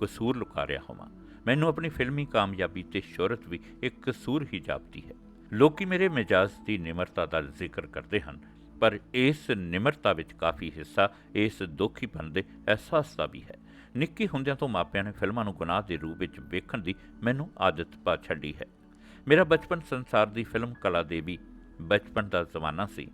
ਕਸੂਰ ਲੁਕਾ ਰਿਹਾ ਹੋਵਾਂ। ਮੈਨੂੰ ਆਪਣੀ ਫਿਲਮੀ ਕਾਮਯਾਬੀ ਤੇ ਸ਼ੋਹਰਤ ਵੀ ਇੱਕ ਕਸੂਰ ਹੀ ਜਾਪਦੀ ਹੈ। ਲੋਕੀ ਮੇਰੇ ਮਿਜਾਜ਼ ਦੀ ਨਿਮਰਤਾ ਦਾ ਜ਼ਿਕਰ ਕਰਦੇ ਹਨ। ਪਰ ਇਸ ਨਿਮਰਤਾ ਵਿੱਚ ਕਾਫੀ ਹਿੱਸਾ, ਇਸ ਦੋਖੀਪਨ ਦੇ ਅਹਿਸਾਸ ਦਾ ਵੀ ਹੈ। ਨਿੱਕੀ ਹੁੰਦਿਆਂ ਤੋਂ ਮਾਪਿਆਂ ਨੇ ਫਿਲਮਾਂ ਨੂੰ ਗੁਨਾਹ ਦੇ ਰੂਪ ਵਿੱਚ ਵੇਖਣ ਦੀ ਮੈਨੂੰ ਆਦਤ ਪਾ ਛੱਡੀ ਹੈ। ਮੇਰਾ ਬਚਪਨ ਸੰਸਾਰ ਦੀ ਫਿਲਮ ਕਲਾ ਦੇ ਵੀ ਬਚਪਨ ਦਾ ਜ਼ਮਾਨਾ ਸੀ।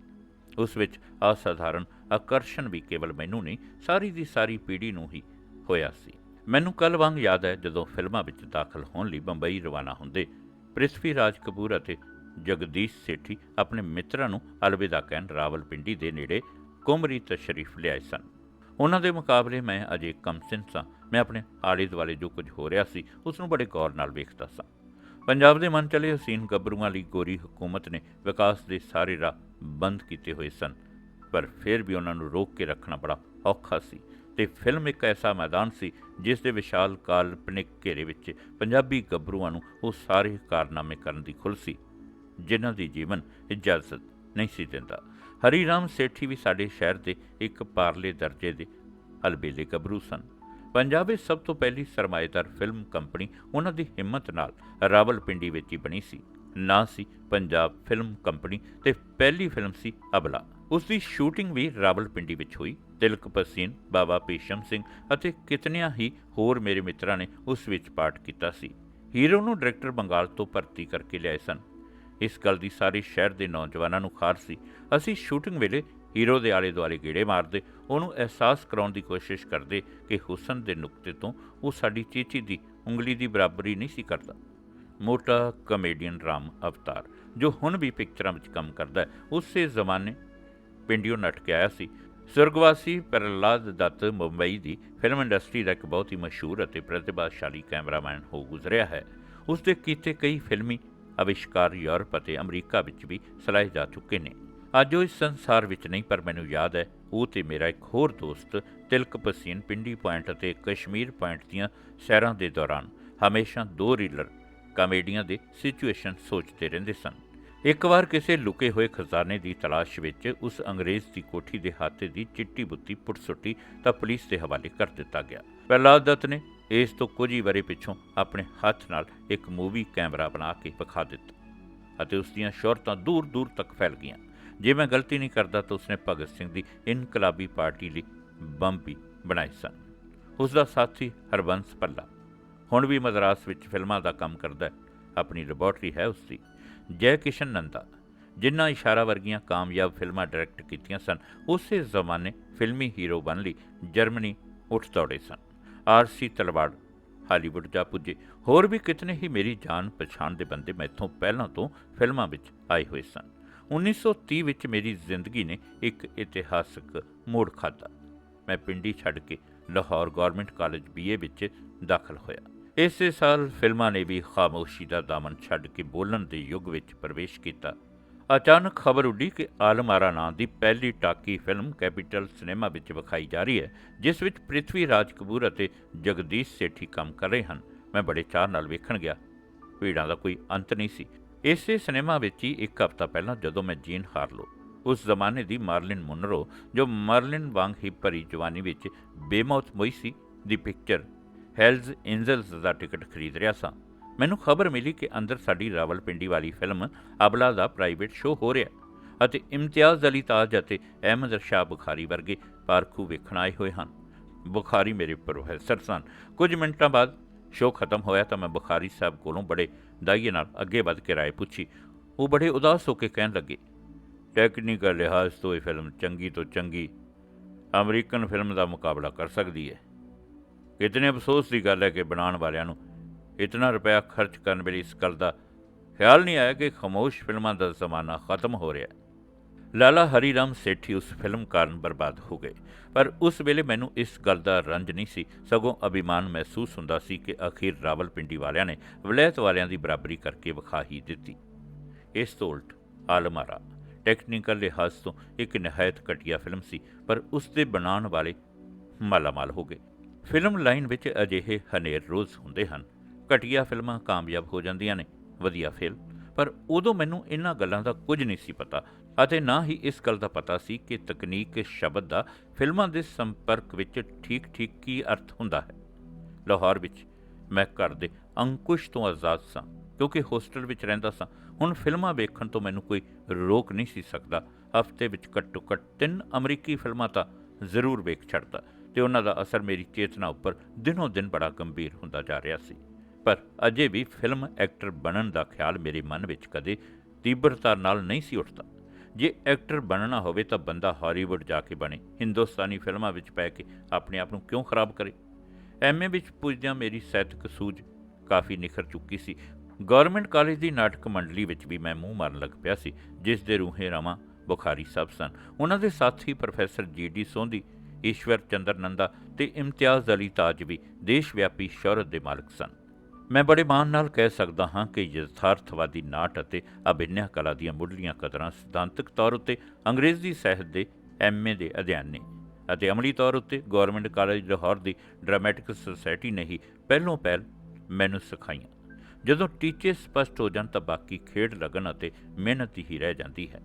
ਉਸ ਵਿੱਚ ਅਸਾਧਾਰਨ ਆਕਰਸ਼ਣ ਵੀ ਕੇਵਲ ਮੈਨੂੰ ਨਹੀਂ, ਸਾਰੀ ਦੀ ਸਾਰੀ ਪੀੜ੍ਹੀ ਨੂੰ ਹੀ ਹੋਇਆ ਸੀ। ਮੈਨੂੰ ਕੱਲ ਵਾਂਗ ਯਾਦ ਹੈ ਜਦੋਂ ਫਿਲਮਾਂ ਵਿੱਚ ਦਾਖਲ ਹੋਣ ਲਈ ਬੰਬਈ ਰਵਾਨਾ ਹੁੰਦੇ ਪ੍ਰਿਥਵੀ ਰਾਜ ਕਪੂਰ ਅਤੇ ਜਗਦੀਸ਼ ਸੇਠੀ ਆਪਣੇ ਮਿੱਤਰਾਂ ਨੂੰ ਅਲਵਿਦਾ ਕਹਿਣ ਰਾਵਲਪਿੰਡੀ ਦੇ ਨੇੜੇ ਕੁਮਰੀ ਤਸ਼ਰੀਫ ਲਿਆਏ ਸਨ। ਉਹਨਾਂ ਦੇ ਮੁਕਾਬਲੇ ਮੈਂ ਅਜੇ ਕਮਸਿਨ ਸਾਂ। ਮੈਂ ਆਪਣੇ ਆਲੇ ਦੁਆਲੇ ਜੋ ਕੁਝ ਹੋ ਰਿਹਾ ਸੀ, ਉਸ ਨੂੰ ਬੜੇ ਗੌਰ ਨਾਲ ਵੇਖਦਾ ਸਾਂ। ਪੰਜਾਬ ਦੇ ਮਨ ਚਲੇ ਹਸੀਨ ਗੱਭਰੂਆਂ ਲਈ ਗੋਰੀ ਹਕੂਮਤ ਨੇ ਵਿਕਾਸ ਦੇ ਸਾਰੇ ਰਾਹ ਬੰਦ ਕੀਤੇ ਹੋਏ ਸਨ, ਪਰ ਫਿਰ ਵੀ ਉਹਨਾਂ ਨੂੰ ਰੋਕ ਕੇ ਰੱਖਣਾ ਬੜਾ ਔਖਾ ਸੀ ਤੇ ਫਿਲਮ ਇੱਕ ਐਸਾ ਮੈਦਾਨ ਸੀ, ਜਿਸ ਦੇ ਵਿਸ਼ਾਲ ਕਾਲਪਨਿਕ ਘੇਰੇ ਵਿੱਚ ਪੰਜਾਬੀ ਗੱਭਰੂਆਂ ਨੂੰ ਉਹ ਸਾਰੇ ਕਾਰਨਾਮੇ ਕਰਨ ਦੀ ਖੁੱਲ੍ਹ ਸੀ। ਜਿਨ੍ਹਾਂ ਦੀ ਜੀਵਨ ਇਜਾਜ਼ਤ ਨਹੀਂ ਸੀ ਦਿੰਦਾ। ਹਰੀ ਰਾਮ ਸੇਠੀ ਵੀ ਸਾਡੇ ਸ਼ਹਿਰ ਦੇ ਇੱਕ ਪਾਰਲੇ ਦਰਜੇ ਦੇ ਅਲਬੇਲੇ ਗੱਭਰੂ ਸਨ। ਪੰਜਾਬ ਵਿੱਚ ਸਭ ਤੋਂ ਪਹਿਲੀ ਸਰਮਾਏਦਾਰ ਫਿਲਮ ਕੰਪਨੀ ਉਹਨਾਂ ਦੀ ਹਿੰਮਤ ਨਾਲ ਰਾਵਲਪਿੰਡੀ ਵਿੱਚ ਹੀ ਬਣੀ ਸੀ। ਨਾਂ ਸੀ ਪੰਜਾਬ ਫਿਲਮ ਕੰਪਨੀ ਤੇ ਪਹਿਲੀ ਫਿਲਮ ਸੀ ਅਬਲਾ। ਉਸ ਦੀ ਸ਼ੂਟਿੰਗ ਵੀ ਰਾਵਲਪਿੰਡੀ ਵਿੱਚ ਹੋਈ। ਤਿਲਕ ਪਸੀਨ ਬਾਬਾ ਪੀਸ਼ਮ ਸਿੰਘ ਅਤੇ ਕਿਤਨਿਆਂ ਹੀ ਹੋਰ ਮੇਰੇ ਮਿੱਤਰਾਂ ਨੇ ਉਸ ਵਿੱਚ ਪਾਠ ਕੀਤਾ ਸੀ। ਹੀਰੋ ਨੂੰ ਡਾਇਰੈਕਟਰ ਬੰਗਾਲ ਤੋਂ ਭਰਤੀ ਕਰਕੇ ਲਿਆਏ ਸਨ। ਇਸ ਗੱਲ ਦੀ ਸਾਰੇ ਸ਼ਹਿਰ ਦੇ ਨੌਜਵਾਨਾਂ ਨੂੰ ਖਾਰ ਸੀ। ਅਸੀਂ ਸ਼ੂਟਿੰਗ ਵੇਲੇ ਹੀਰੋ ਦੇ ਆਲੇ ਦੁਆਲੇ ਗੇੜੇ ਮਾਰਦੇ, ਉਹਨੂੰ ਅਹਿਸਾਸ ਕਰਾਉਣ ਦੀ ਕੋਸ਼ਿਸ਼ ਕਰਦੇ ਕਿ ਹੁਸਨ ਦੇ ਨੁਕਤੇ ਤੋਂ ਉਹ ਸਾਡੀ ਚੀਚੀ ਦੀ ਉਂਗਲੀ ਦੀ ਬਰਾਬਰੀ ਨਹੀਂ ਸੀ ਕਰਦਾ। ਮੋਟਾ ਕਮੇਡੀਅਨ ਰਾਮ ਅਵਤਾਰ, ਜੋ ਹੁਣ ਵੀ ਪਿਕਚਰਾਂ ਵਿੱਚ ਕੰਮ ਕਰਦਾ ਹੈ, ਉਸੇ ਜ਼ਮਾਨੇ ਪਿੰਡਿਓ ਨੱਠ ਕੇ ਆਇਆ ਸੀ। ਸੁਰਗਵਾਸੀ ਪ੍ਰਹਲਾਦ ਦੱਤ ਮੁੰਬਈ ਦੀ ਫਿਲਮ ਇੰਡਸਟਰੀ ਦਾ ਇੱਕ ਬਹੁਤ ਹੀ ਮਸ਼ਹੂਰ ਅਤੇ ਪ੍ਰਤਿਭਾਸ਼ਾਲੀ ਕੈਮਰਾਮੈਨ ਹੋ ਗੁਜ਼ਰਿਆ ਹੈ। ਉਸ ਦੇ ਕੀਤੇ ਕਈ ਫਿਲਮੀ ਅਵਿਸ਼ਕਾਰ ਯੂਰਪ ਅਤੇ ਅਮਰੀਕਾ ਵਿੱਚ ਵੀ ਸਲਾਏ ਜਾ ਚੁੱਕੇ ਨੇ। ਅੱਜ ਉਹ ਇਸ ਸੰਸਾਰ ਵਿੱਚ ਨਹੀਂ, ਪਰ ਮੈਨੂੰ ਯਾਦ ਹੈ, ਉਹ ਤੇ ਮੇਰਾ ਇੱਕ ਹੋਰ ਦੋਸਤ, ਤਿਲਕ ਪਸੀਨ ਪਿੰਡੀ ਪੁਆਇੰਟ ਅਤੇ ਕਸ਼ਮੀਰ ਪੁਆਇੰਟ ਦੀਆਂ ਸੈਰਾਂ ਦੇ ਦੌਰਾਨ ਹਮੇਸ਼ਾ ਦੋ ਰੀਲਰ ਕਾਮੇਡੀਆਂ ਦੇ ਸਿਚੁਏਸ਼ਨ ਸੋਚਦੇ ਰਹਿੰਦੇ ਸਨ। ਇੱਕ ਵਾਰ ਕਿਸੇ ਲੁਕੇ ਹੋਏ ਖਜ਼ਾਨੇ ਦੀ ਤਲਾਸ਼ ਵਿੱਚ ਉਸ ਅੰਗਰੇਜ਼ ਦੀ ਕੋਠੀ ਦੇ ਹਾਤੇ ਦੀ ਚਿੱਟੀ ਬੁੱਤੀ ਪੁੱਟ ਸੁੱਟੀ ਤਾਂ ਪੁਲਿਸ ਦੇ ਹਵਾਲੇ ਕਰ ਦਿੱਤਾ ਗਿਆ। ਪ੍ਰਹਲਾਦ ਦੱਤ ਨੇ ਇਸ ਤੋਂ ਕੁਝ ਹੀ ਵਰੇ ਪਿੱਛੋਂ ਆਪਣੇ ਹੱਥ ਨਾਲ ਇੱਕ ਮੂਵੀ ਕੈਮਰਾ ਬਣਾ ਕੇ ਵਿਖਾ ਦਿੱਤਾ ਅਤੇ ਉਸ ਦੀਆਂ ਸ਼ੋਹਰਤਾਂ ਦੂਰ ਦੂਰ ਤੱਕ ਫੈਲ ਗਈਆਂ। ਜੇ ਮੈਂ ਗਲਤੀ ਨਹੀਂ ਕਰਦਾ ਤਾਂ ਉਸਨੇ ਭਗਤ ਸਿੰਘ ਦੀ ਇਨਕਲਾਬੀ ਪਾਰਟੀ ਲਈ ਬੰਬ ਵੀ ਬਣਾਏ ਸਨ। ਉਸ ਦਾ ਸਾਥੀ ਹਰਬੰਸ ਪੱਲਾ ਹੁਣ ਵੀ ਮਦਰਾਸ ਵਿੱਚ ਫਿਲਮਾਂ ਦਾ ਕੰਮ ਕਰਦਾ ਹੈ। ਆਪਣੀ ਲੈਬੋਰਟਰੀ ਹੈ ਉਸ ਦੀ। ਜੈ ਕਿਸ਼ਨ ਨੰਦਾ ਜਿਨ੍ਹਾਂ ਇਸ਼ਾਰਾ ਵਰਗੀਆਂ ਕਾਮਯਾਬ ਫਿਲਮਾਂ ਡਾਇਰੈਕਟ ਕੀਤੀਆਂ ਸਨ, ਉਸੇ ਜ਼ਮਾਨੇ ਫਿਲਮੀ ਹੀਰੋ ਬਣ ਲਈ ਜਰਮਨੀ ਉੱਠ ਦੌੜੇ ਸਨ। ਆਰਸੀ ਤਲਵਾੜ ਹਾਲੀਵੁੱਡ ਜਾ ਪੁੱਜੇ। ਹੋਰ ਵੀ ਕਿਤਨੇ ਹੀ ਮੇਰੀ ਜਾਣ ਪਛਾਣ ਦੇ ਬੰਦੇ ਮੈਥੋਂ ਪਹਿਲਾਂ ਤੋਂ ਫਿਲਮਾਂ ਵਿੱਚ ਆਏ ਹੋਏ ਸਨ। 1930 ਵਿੱਚ ਮੇਰੀ ਜ਼ਿੰਦਗੀ ਨੇ ਇੱਕ ਇਤਿਹਾਸਕ ਮੋੜ ਖਾਧਾ। ਮੈਂ ਪਿੰਡੀ ਛੱਡ ਕੇ ਲਾਹੌਰ ਗਵਰਨਮੈਂਟ ਕਾਲਜ ਬੀਏ ਵਿੱਚ ਦਾਖਲ ਹੋਇਆ। ਇਸੇ ਸਾਲ ਫਿਲਮਾਂ ਨੇ ਵੀ ਖਾਮੋਸ਼ੀ ਦਾ ਦਾਮਨ ਛੱਡ ਕੇ ਬੋਲਣ ਦੇ ਯੁੱਗ ਵਿੱਚ ਪ੍ਰਵੇਸ਼ ਕੀਤਾ। ਅਚਾਨਕ ਖਬਰ ਉੱਡੀ ਕਿ ਆਲਮਾਰਾ ਨਾਂ ਦੀ ਪਹਿਲੀ ਟਾਕੀ ਫਿਲਮ ਕੈਪੀਟਲ ਸਿਨੇਮਾ ਵਿੱਚ ਵਿਖਾਈ ਜਾ ਰਹੀ ਹੈ, ਜਿਸ ਵਿੱਚ ਪ੍ਰਿਥਵੀ ਰਾਜ ਕਪੂਰ ਅਤੇ ਜਗਦੀਸ਼ ਸੇਠੀ ਕੰਮ ਕਰ ਰਹੇ ਹਨ। ਮੈਂ ਬੜੇ ਚਾਅ ਨਾਲ ਵੇਖਣ ਗਿਆ। ਭੀੜਾਂ ਦਾ ਕੋਈ ਅੰਤ ਨਹੀਂ ਸੀ। ਇਸੇ ਸਿਨੇਮਾ ਵਿੱਚ ਹੀ ਇੱਕ ਹਫ਼ਤਾ ਪਹਿਲਾਂ ਜਦੋਂ ਮੈਂ ਜੀਨ ਹਾਰਲੋ ਉਸ ਜ਼ਮਾਨੇ ਦੀ ਮਾਰਲਿਨ ਮੁਨਰੋ, ਜੋ ਮਾਰਲਿਨ ਵਾਂਗ ਹੀ ਭਰੀ ਜਵਾਨੀ ਵਿੱਚ ਬੇਮੌਤ ਹੋਈ ਸੀ, ਦੀ ਪਿਕਚਰ ਹੈਲਜ਼ ਐਂਜਲਸ ਦਾ ਟਿਕਟ ਖਰੀਦ ਰਿਹਾ ਸਾਂ। ਮੈਨੂੰ ਖਬਰ ਮਿਲੀ ਕਿ ਅੰਦਰ ਸਾਡੀ ਰਾਵਲਪਿੰਡੀ ਵਾਲੀ ਫਿਲਮ ਅਬਲਾ ਦਾ ਪ੍ਰਾਈਵੇਟ ਸ਼ੋਅ ਹੋ ਰਿਹਾ ਅਤੇ ਇਮਤਿਆਜ਼ ਅਲੀ ਤਾਜ ਅਤੇ ਅਹਿਮਦ ਸ਼ਾਹ ਬੁਖਾਰੀ ਵਰਗੇ ਪਾਰਖੂ ਵੇਖਣ ਆਏ ਹੋਏ ਹਨ। ਬੁਖਾਰੀ ਮੇਰੇ ਪ੍ਰੋਫੈਸਰ ਸਨ। ਕੁਝ ਮਿੰਟਾਂ ਬਾਅਦ ਸ਼ੋਅ ਖਤਮ ਹੋਇਆ ਤਾਂ ਮੈਂ ਬੁਖਾਰੀ ਸਾਹਿਬ ਕੋਲੋਂ ਬੜੇ ਦਾਈਏ ਨਾਲ ਅੱਗੇ ਵੱਧ ਕੇ ਰਾਏ ਪੁੱਛੀ। ਉਹ ਬੜੇ ਉਦਾਸ ਹੋ ਕੇ ਕਹਿਣ ਲੱਗੇ, ਟੈਕਨੀਕਲ ਲਿਹਾਜ਼ ਤੋਂ ਇਹ ਫਿਲਮ ਚੰਗੀ ਤੋਂ ਚੰਗੀ ਅਮਰੀਕਨ ਫਿਲਮ ਦਾ ਮੁਕਾਬਲਾ ਕਰ ਸਕਦੀ ਹੈ। ਕਿਤਨੇ ਅਫਸੋਸ ਦੀ ਗੱਲ ਹੈ ਕਿ ਬਣਾਉਣ ਵਾਲਿਆਂ ਨੂੰ ਇਤਨਾ ਰੁਪਇਆ ਖਰਚ ਕਰਨ ਵੇਲੇ ਇਸ ਗੱਲ ਦਾ ਖਿਆਲ ਨਹੀਂ ਆਇਆ ਕਿ ਖਾਮੋਸ਼ ਫਿਲਮਾਂ ਦਾ ਜ਼ਮਾਨਾ ਖਤਮ ਹੋ ਰਿਹਾ ਹੈ। ਲਾਲਾ ਹਰੀਰਾਮ ਸੇਠੀ ਉਸ ਫਿਲਮ ਕਾਰਨ ਬਰਬਾਦ ਹੋ ਗਏ, ਪਰ ਉਸ ਵੇਲੇ ਮੈਨੂੰ ਇਸ ਗੱਲ ਦਾ ਰੰਜ ਨਹੀਂ ਸੀ, ਸਗੋਂ ਅਭਿਮਾਨ ਮਹਿਸੂਸ ਹੁੰਦਾ ਸੀ ਕਿ ਅਖੀਰ ਰਾਵਲਪਿੰਡੀ ਵਾਲਿਆਂ ਨੇ ਵਲੈਤ ਵਾਲਿਆਂ ਦੀ ਬਰਾਬਰੀ ਕਰਕੇ ਵਿਖਾ ਹੀ ਦਿੱਤੀ। ਇਸ ਤੋਂ ਉਲਟ ਆਲਮਾਰਾ ਟੈਕਨੀਕਲ ਲਿਹਾਜ਼ ਤੋਂ ਇੱਕ ਨਿਹਾਇਤ ਘਟੀਆ ਫਿਲਮ ਸੀ, ਪਰ ਉਸ ਦੇ ਬਣਾਉਣ ਵਾਲੇ ਮਾਲਾਮਾਲ ਹੋ ਗਏ। ਫਿਲਮ ਲਾਈਨ ਵਿੱਚ ਅਜਿਹੇ ਹਨੇਰ ਰੋਜ਼ ਹੁੰਦੇ ਹਨ ਘਟੀਆ ਫਿਲਮਾਂ ਕਾਮਯਾਬ ਹੋ ਜਾਂਦੀਆਂ ਨੇ, ਵਧੀਆ ਫਿਲਮ ਪਰ ਉਦੋਂ ਮੈਨੂੰ ਇਹਨਾਂ ਗੱਲਾਂ ਦਾ ਕੁਝ ਨਹੀਂ ਸੀ ਪਤਾ, ਅਤੇ ਨਾ ਹੀ ਇਸ ਗੱਲ ਦਾ ਪਤਾ ਸੀ ਕਿ ਤਕਨੀਕ ਸ਼ਬਦ ਦਾ ਫਿਲਮਾਂ ਦੇ ਸੰਪਰਕ ਵਿੱਚ ਠੀਕ-ਠੀਕ ਕੀ ਅਰਥ ਹੁੰਦਾ ਹੈ। ਲਾਹੌਰ ਵਿੱਚ ਮੈਂ ਘਰ ਦੇ ਅੰਕੁਸ਼ ਤੋਂ ਆਜ਼ਾਦ ਸਾਂ, ਕਿਉਂਕਿ ਹੋਸਟਲ ਵਿੱਚ ਰਹਿੰਦਾ ਸਾਂ। ਹੁਣ ਫਿਲਮਾਂ ਵੇਖਣ ਤੋਂ ਮੈਨੂੰ ਕੋਈ ਰੋਕ ਨਹੀਂ ਸੀ ਸਕਦਾ। ਹਫ਼ਤੇ ਵਿੱਚ ਘੱਟੋ ਘੱਟ ਤਿੰਨ ਅਮਰੀਕੀ ਫਿਲਮਾਂ ਤਾਂ ਜ਼ਰੂਰ ਵੇਖ ਛੱਡਦਾ, ਤੇ ਉਹਨਾਂ ਦਾ ਅਸਰ ਮੇਰੀ ਚੇਤਨਾ ਉੱਪਰ ਦਿਨੋਂ ਦਿਨ ਬੜਾ ਗੰਭੀਰ ਹੁੰਦਾ ਜਾ ਰਿਹਾ ਸੀ। ਪਰ ਅਜੇ ਵੀ ਫਿਲਮ ਐਕਟਰ ਬਣਨ ਦਾ ਖਿਆਲ ਮੇਰੇ ਮਨ ਵਿੱਚ ਕਦੇ ਤੀਬਰਤਾ ਨਾਲ ਨਹੀਂ ਸੀ ਉੱਠਦਾ। ਜੇ ਐਕਟਰ ਬਣਨਾ ਹੋਵੇ ਤਾਂ ਬੰਦਾ ਹਾਲੀਵੁੱਡ ਜਾ ਕੇ ਬਣੇ, ਹਿੰਦੁਸਤਾਨੀ ਫਿਲਮਾਂ ਵਿੱਚ ਪੈ ਕੇ ਆਪਣੇ ਆਪ ਨੂੰ ਕਿਉਂ ਖਰਾਬ ਕਰੇ? ਐਮਏ ਵਿੱਚ ਪੁੱਜਦਿਆਂ ਮੇਰੀ ਸਾਹਿਤਕ ਸੂਝ ਕਾਫੀ ਨਿਖਰ ਚੁੱਕੀ ਸੀ। ਗਵਰਨਮੈਂਟ ਕਾਲਜ ਦੀ ਨਾਟਕ ਮੰਡਲੀ ਵਿੱਚ ਵੀ ਮੈਂ ਮੂੰਹ ਮਾਰਨ ਲੱਗ ਪਿਆ ਸੀ, ਜਿਸ ਦੇ ਰੂਹੇ ਰਵਾਂ ਬੁਖਾਰੀ ਸਾਹਿਬ ਸਨ। ਉਹਨਾਂ ਦੇ ਸਾਥੀ professor G D Sondhi Ishwar Chander Nanda ਤੇ ਇਮਤਿਆਜ਼ ਅਲੀ ਤਾਜ ਵੀ ਦੇਸ਼ ਵਿਆਪੀ ਸ਼ੌਹਰਤ ਦੇ ਮਾਲਕ ਸਨ। ਮੈਂ ਬੜੇ ਮਾਣ ਨਾਲ ਕਹਿ ਸਕਦਾ ਹਾਂ ਕਿ ਯਥਾਰਥਵਾਦੀ ਨਾਟ ਅਤੇ ਅਭਿਨਿਆ ਕਲਾ ਦੀਆਂ ਮੁੱਢਲੀਆਂ ਕਦਰਾਂ ਸਿਧਾਂਤਕ ਤੌਰ ਉੱਤੇ ਅੰਗਰੇਜ਼ੀ ਸਾਹਿਤ ਦੇ ਐਮਏ ਦੇ ਅਧਿਐਨ ਨੇ ਅਤੇ ਅਮਲੀ ਤੌਰ ਉੱਤੇ ਗਵਰਨਮੈਂਟ ਕਾਲਜ ਲਾਹੌਰ ਦੀ ਡਰਾਮੈਟਿਕ ਸੁਸਾਇਟੀ ਨੇ ਹੀ ਪਹਿਲੋਂ ਪਹਿਲ ਮੈਨੂੰ ਸਿਖਾਈਆਂ। ਜਦੋਂ ਟੀਚੇ ਸਪਸ਼ਟ ਹੋ ਜਾਣ ਤਾਂ ਬਾਕੀ ਖੇਡ ਲਗਨ ਅਤੇ ਮਿਹਨਤ ਹੀ ਰਹਿ ਜਾਂਦੀ ਹੈ।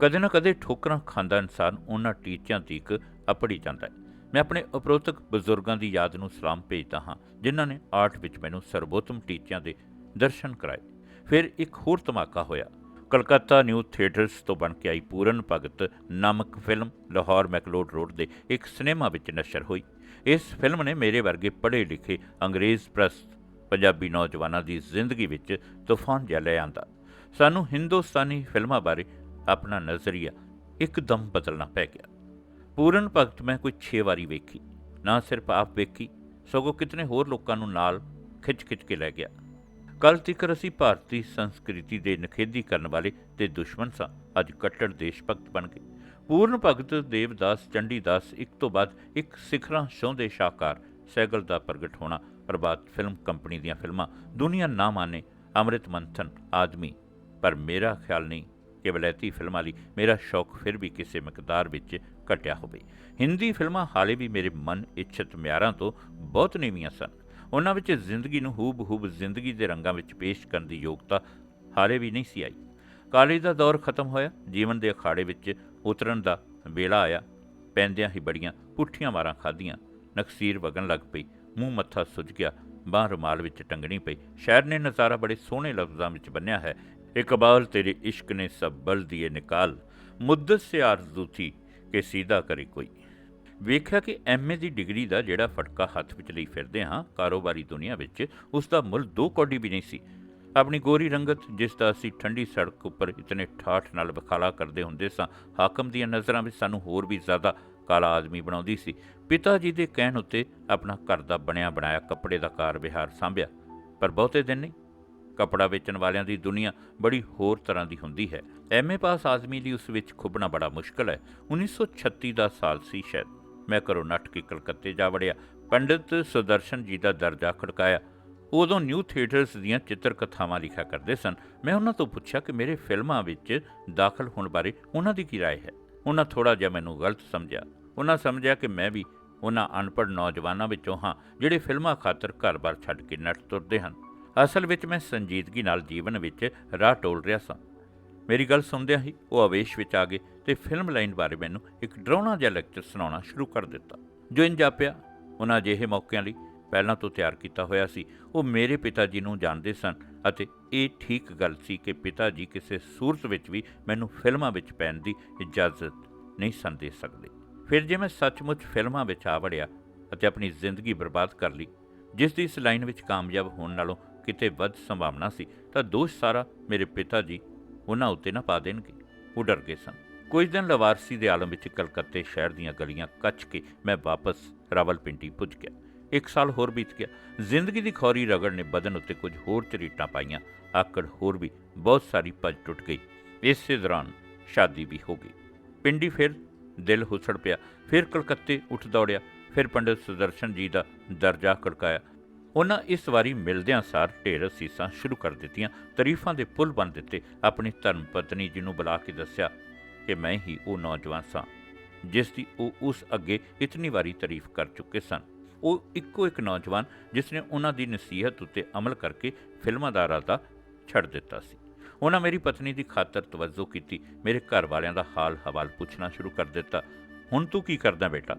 ਕਦੇ ਨਾ ਕਦੇ ਠੋਕਰਾਂ ਖਾਂਦਾ ਇਨਸਾਨ ਉਹਨਾਂ ਟੀਚਿਆਂ ਤੀਕ ਅਪੜੀ ਜਾਂਦਾ ਹੈ। ਮੈਂ ਆਪਣੇ ਉਪਰੋਕਤ ਬਜ਼ੁਰਗਾਂ ਦੀ ਯਾਦ ਨੂੰ ਸਲਾਮ ਭੇਜਦਾ ਹਾਂ, ਜਿਨ੍ਹਾਂ ਨੇ ਆਰਟ ਵਿੱਚ ਮੈਨੂੰ ਸਰਬੋਤਮ ਟੀਚਿਆਂ ਦੇ ਦਰਸ਼ਨ ਕਰਾਏ। ਫਿਰ ਇੱਕ ਹੋਰ ਧਮਾਕਾ ਹੋਇਆ। ਕਲਕੱਤਾ ਨਿਊ ਥੀਏਟਰਸ ਤੋਂ ਬਣ ਕੇ ਆਈ ਪੂਰਨ ਭਗਤ ਨਾਮਕ ਫਿਲਮ ਲਾਹੌਰ ਮੈਕਲੋਡ ਰੋਡ ਦੇ ਇੱਕ ਸਿਨੇਮਾ ਵਿੱਚ ਨਸ਼ਰ ਹੋਈ। ਇਸ ਫਿਲਮ ਨੇ ਮੇਰੇ ਵਰਗੇ ਪੜ੍ਹੇ ਲਿਖੇ ਅੰਗਰੇਜ਼ ਪ੍ਰਸਤ ਪੰਜਾਬੀ ਨੌਜਵਾਨਾਂ ਦੀ ਜ਼ਿੰਦਗੀ ਵਿੱਚ ਤੂਫਾਨ ਜਿਹਾ ਲੈ ਆਂਦਾ। ਸਾਨੂੰ ਹਿੰਦੁਸਤਾਨੀ ਫਿਲਮਾਂ ਬਾਰੇ ਆਪਣਾ ਨਜ਼ਰੀਆ ਇੱਕਦਮ ਬਦਲਣਾ ਪੈ ਗਿਆ। ਪੂਰਨ ਭਗਤ ਮੈਂ ਕੋਈ 6 ਵਾਰੀ ਵੇਖੀ, ਨਾ ਸਿਰਫ ਆਪ ਵੇਖੀ, ਸਗੋਂ ਕਿਤਨੇ ਹੋਰ ਲੋਕਾਂ ਨੂੰ ਨਾਲ ਖਿੱਚ-ਖਿੱਚ ਕੇ ਲੈ ਗਿਆ। ਕੱਲ ਤੀਕਰ ਅਸੀਂ ਭਾਰਤੀ ਸੰਸਕ੍ਰਿਤੀ ਦੇ ਨਖੇਦੀ ਕਰਨ ਵਾਲੇ ਤੇ ਦੁਸ਼ਮਣ ਸਾਂ, ਅੱਜ ਕੱਟੜ ਦੇਸ਼ ਭਗਤ ਬਣ ਗਏ। ਪੂਰਨ ਭਗਤ ਦੇਵਦਾਸ ਚੰਡੀਦਾਸ ਇੱਕ ਤੋਂ ਬਾਅਦ ਇੱਕ ਸਿਖਰਾਂ ਛੋਹਦੇ ਸ਼ਾਹਕਾਰ ਸੈਗਲ ਦਾ ਪ੍ਰਗਟ ਹੋਣਾ, ਪ੍ਰਭਾਤ ਫਿਲਮ ਕੰਪਨੀ ਦੀਆਂ ਫਿਲਮਾਂ, ਦੁਨੀਆ ਨਾ ਮਾਨੇ ਅੰਮ੍ਰਿਤ ਮੰਥਨ, ਆਦਮੀ, ਪਰ ਮੇਰਾ ਖਿਆਲ ਨਹੀਂ ਕਿ ਵਲੈਤੀ ਫਿਲਮਾਂ ਲਈ ਮੇਰਾ ਸ਼ੌਕ ਫਿਰ ਵੀ ਕਿਸੇ ਮਿਕਦਾਰ ਵਿੱਚ ਘਟਿਆ ਹੋਵੇ। ਹਿੰਦੀ ਫਿਲਮਾਂ ਹਾਲੇ ਵੀ ਮੇਰੇ ਮਨ ਇੱਛਤ ਮਿਆਰਾਂ ਤੋਂ ਬਹੁਤ ਨੀਵੀਆਂ ਸਨ। ਉਹਨਾਂ ਵਿੱਚ ਜ਼ਿੰਦਗੀ ਨੂੰ ਹੂਬ-ਹੂਬ ਜ਼ਿੰਦਗੀ ਦੇ ਰੰਗਾਂ ਵਿੱਚ ਪੇਸ਼ ਕਰਨ ਦੀ ਯੋਗਤਾ ਹਾਲੇ ਵੀ ਨਹੀਂ ਸੀ ਆਈ। ਕਾਲਜ ਦਾ ਦੌਰ ਖਤਮ ਹੋਇਆ। ਜੀਵਨ ਦੇ ਅਖਾੜੇ ਵਿੱਚ ਉਤਰਨ ਦਾ ਵੇਲਾ ਆਇਆ। ਪੈਂਦਿਆਂ ਹੀ ਬੜੀਆਂ ਪੁੱਠੀਆਂ ਮਾਰਾਂ ਖਾਧੀਆਂ। ਨਕਸੀਰ ਵਗਣ ਲੱਗ ਪਈ। ਮੂੰਹ ਮੱਥਾ ਸੁੱਜ ਗਿਆ। ਬਾਂਹ ਰੁਮਾਲ ਵਿੱਚ ਟੰਗਣੀ ਪਈ। ਸ਼ਾਇਰ ਨੇ ਨਜ਼ਾਰਾ ਬੜੇ ਸੋਹਣੇ ਲਫ਼ਜ਼ਾਂ ਵਿੱਚ ਬੰਨਿਆ ਹੈ। ਇਕਬਾਲ, ਤੇਰੇ ਇਸ਼ਕ ਨੇ ਸਭ ਬਲ ਦੀਏ ਨਿਕਾਲ। ਮੁੱਦਤ ਸੇ ਆਰਜ਼ੂ ਥੀ ਕਿ ਸਿੱਧਾ ਕਰੇ ਕੋਈ। ਵੇਖਿਆ ਕਿ ਐਮਏ ਦੀ ਡਿਗਰੀ ਦਾ ਜਿਹੜਾ ਫਟਕਾ ਹੱਥ ਵਿੱਚ ਲਈ ਫਿਰਦੇ ਹਾਂ, ਕਾਰੋਬਾਰੀ ਦੁਨੀਆ ਵਿੱਚ, ਉਸ ਦਾ ਮੁੱਲ ਦੋ ਕੌਡੀ ਵੀ ਨਹੀਂ ਸੀ। ਆਪਣੀ ਗੋਰੀ ਰੰਗਤ, ਜਿਸ ਦਾ ਅਸੀਂ ਠੰਡੀ ਸੜਕ ਉੱਪਰ ਇਤਨੇ ਠਾਠ ਨਾਲ ਵਿਖਾਲਾ ਕਰਦੇ ਹੁੰਦੇ ਸਾਂ, ਹਾਕਮ ਦੀਆਂ ਨਜ਼ਰਾਂ ਵਿੱਚ ਸਾਨੂੰ ਹੋਰ ਵੀ ਜ਼ਿਆਦਾ ਕਾਲਾ ਆਦਮੀ ਬਣਾਉਂਦੀ ਸੀ। ਪਿਤਾ ਜੀ ਦੇ ਕਹਿਣ ਉੱਤੇ ਆਪਣਾ ਘਰ ਦਾ ਬਣਿਆ ਬਣਾਇਆ ਕੱਪੜੇ ਦਾ ਕਾਰ ਵਿਹਾਰ ਸੰਭਿਆ, ਪਰ ਬਹੁਤੇ ਦਿਨ ਨਹੀਂ। ਕਪੜਾ ਵੇਚਣ ਵਾਲਿਆਂ ਦੀ ਦੁਨੀਆ ਬੜੀ ਹੋਰ ਤਰ੍ਹਾਂ ਦੀ ਹੁੰਦੀ ਹੈ ਐਮਏ ਪਾਸ ਆਦਮੀ ਲਈ ਉਸ ਵਿੱਚ ਖੁੱਬਣਾ ਬੜਾ ਮੁਸ਼ਕਲ ਹੈ 1936 ਦਾ ਸਾਲ ਸੀ ਸ਼ਾਇਦ ਮੈਂ ਘਰੋਂ ਨੱਠ ਕੇ ਕਲਕੱਤੇ ਜਾ ਵੜਿਆ ਪੰਡਿਤ ਸੁਦਰਸ਼ਨ ਜੀ ਦਾ ਦਰਜਾ ਖੜਕਾਇਆ ਉਦੋਂ ਨਿਊ ਥੀਏਟਰਸ ਦੀਆਂ ਚਿੱਤਰ ਕਥਾਵਾਂ ਲਿਖਿਆ ਕਰਦੇ ਸਨ ਮੈਂ ਉਹਨਾਂ ਤੋਂ ਪੁੱਛਿਆ ਕਿ ਮੇਰੇ ਫਿਲਮਾਂ ਵਿੱਚ ਦਾਖਲ ਹੋਣ ਬਾਰੇ ਉਹਨਾਂ ਦੀ ਕੀ رائے ਹੈ ਉਹਨਾਂ ਥੋੜਾ ਜਿਹਾ ਮੈਨੂੰ ਗਲਤ ਸਮਝਿਆ ਉਹਨਾਂ ਸਮਝਿਆ ਕਿ ਮੈਂ ਵੀ ਉਹਨਾਂ ਅਨਪੜ੍ਹ ਨੌਜਵਾਨਾਂ ਵਿੱਚੋਂ ਹਾਂ ਜਿਹੜੇ ਫਿਲਮਾਂ ਖਾਤਰ ਘਰ-ਬਾਰ ਛੱਡ ਕੇ ਨੱਠ ਤੁਰਦੇ ਹਨ ਅਸਲ ਵਿੱਚ ਮੈਂ ਸੰਜੀਦਗੀ ਨਾਲ ਜੀਵਨ ਵਿੱਚ ਰਾਹ ਟੋਲ ਰਿਹਾ ਸਾਂ। ਮੇਰੀ ਗੱਲ ਸੁਣਦਿਆਂ ਹੀ ਉਹ ਆਵੇਸ਼ ਵਿੱਚ ਆ ਗਏ ਤੇ ਫਿਲਮ ਲਾਈਨ ਬਾਰੇ ਮੈਨੂੰ ਇੱਕ ਡਰਾਉਣਾ ਜਿਹਾ ਲੈਕਚਰ ਸੁਣਾਉਣਾ ਸ਼ੁਰੂ ਕਰ ਦਿੱਤਾ। ਜੋ ਇੰਜ ਜਾਪਿਆ, ਉਹਨਾਂ ਜਿਹੇ ਮੌਕਿਆਂ ਲਈ ਪਹਿਲਾਂ ਤੋਂ ਤਿਆਰ ਕੀਤਾ ਹੋਇਆ ਸੀ। ਉਹ ਮੇਰੇ ਪਿਤਾ ਜੀ ਨੂੰ ਜਾਣਦੇ ਸਨ ਅਤੇ ਇਹ ਠੀਕ ਗੱਲ ਸੀ ਕਿ ਪਿਤਾ ਜੀ ਕਿਸੇ ਸੂਰਤ ਵਿੱਚ ਵੀ ਮੈਨੂੰ ਫਿਲਮਾਂ ਵਿੱਚ ਪੈਣ ਦੀ ਇਜਾਜ਼ਤ ਨਹੀਂ ਸਨ ਦੇ ਸਕਦੇ। ਫਿਰ ਜੇ ਮੈਂ ਸੱਚਮੁੱਚ ਫਿਲਮਾਂ ਵਿੱਚ ਆ ਵੜਿਆ ਅਤੇ ਆਪਣੀ ਜ਼ਿੰਦਗੀ ਬਰਬਾਦ ਕਰ ਲਈ, ਜਿਸ ਦੀ ਇਸ ਲਾਈਨ ਵਿੱਚ ਕਾਮਯਾਬ ਹੋਣ ਨਾਲੋਂ ਕਿਤੇ ਵੱਧ ਸੰਭਾਵਨਾ ਸੀ, ਤਾਂ ਦੋਸ਼ ਸਾਰਾ ਮੇਰੇ ਪਿਤਾ ਜੀ ਉਹਨਾਂ ਉੱਤੇ ਨਾ ਪਾ ਦੇਣਗੇ। ਉਹ ਡਰ ਗਏ ਸਨ। ਕੁਝ ਦਿਨ ਲਵਾਰਸੀ ਦੇ ਆਲਮ ਵਿੱਚ ਕਲਕੱਤੇ ਸ਼ਹਿਰ ਦੀਆਂ ਗਲੀਆਂ ਕੱਚ ਕੇ ਮੈਂ ਵਾਪਸ ਰਾਵਲਪਿੰਡੀ ਪੁੱਜ ਗਿਆ। ਇੱਕ ਸਾਲ ਹੋਰ ਬੀਤ ਗਿਆ। ਜ਼ਿੰਦਗੀ ਦੀ ਖੌਰੀ ਰਗੜ ਨੇ ਬਦਨ ਉੱਤੇ ਕੁਝ ਹੋਰ ਚਰੀਟਾਂ ਪਾਈਆਂ। ਆਕੜ ਹੋਰ ਵੀ ਬਹੁਤ ਸਾਰੀ ਭੱਜ ਟੁੱਟ ਗਈ। ਇਸੇ ਦੌਰਾਨ ਸ਼ਾਦੀ ਵੀ ਹੋ ਗਈ। ਪਿੰਡੀ ਫਿਰ ਦਿਲ ਹੁਸੜ ਪਿਆ। ਫਿਰ ਕਲਕੱਤੇ ਉੱਠ ਦੌੜਿਆ। ਫਿਰ ਪੰਡਿਤ ਸੁਦਰਸ਼ਨ ਜੀ ਦਾ ਦਰਜਾ ਖੜਕਾਇਆ। ਉਹਨਾਂ ਇਸ ਵਾਰੀ ਮਿਲਦਿਆਂ ਸਾਰ ਢੇਰ ਸੀਸਾਂ ਸ਼ੁਰੂ ਕਰ ਦਿੱਤੀਆਂ, ਤਾਰੀਫਾਂ ਦੇ ਪੁਲ ਬਣ ਦਿੱਤੇ, ਆਪਣੀ ਧਰਮ ਪਤਨੀ ਜੀ ਨੂੰ ਬੁਲਾ ਕੇ ਦੱਸਿਆ ਕਿ ਮੈਂ ਹੀ ਉਹ ਨੌਜਵਾਨ ਸਾਂ, ਜਿਸ ਦੀ ਉਹ ਉਸ ਅੱਗੇ ਇਤਨੀ ਵਾਰੀ ਤਾਰੀਫ ਕਰ ਚੁੱਕੇ ਸਨ। ਉਹ ਇੱਕੋ ਇੱਕ ਨੌਜਵਾਨ ਜਿਸ ਨੇ ਉਹਨਾਂ ਦੀ ਨਸੀਹਤ ਉੱਤੇ ਅਮਲ ਕਰਕੇ ਫਿਲਮਾਂ ਦਾ ਇਰਾਦਾ ਛੱਡ ਦਿੱਤਾ ਸੀ। ਉਹਨਾਂ ਮੇਰੀ ਪਤਨੀ ਦੀ ਖਾਤਰ ਤਵੱਜੋ ਕੀਤੀ, ਮੇਰੇ ਘਰ ਵਾਲਿਆਂ ਦਾ ਹਾਲ ਹਵਾਲ ਪੁੱਛਣਾ ਸ਼ੁਰੂ ਕਰ ਦਿੱਤਾ। ਹੁਣ ਤੂੰ ਕੀ ਕਰਦਾ ਬੇਟਾ?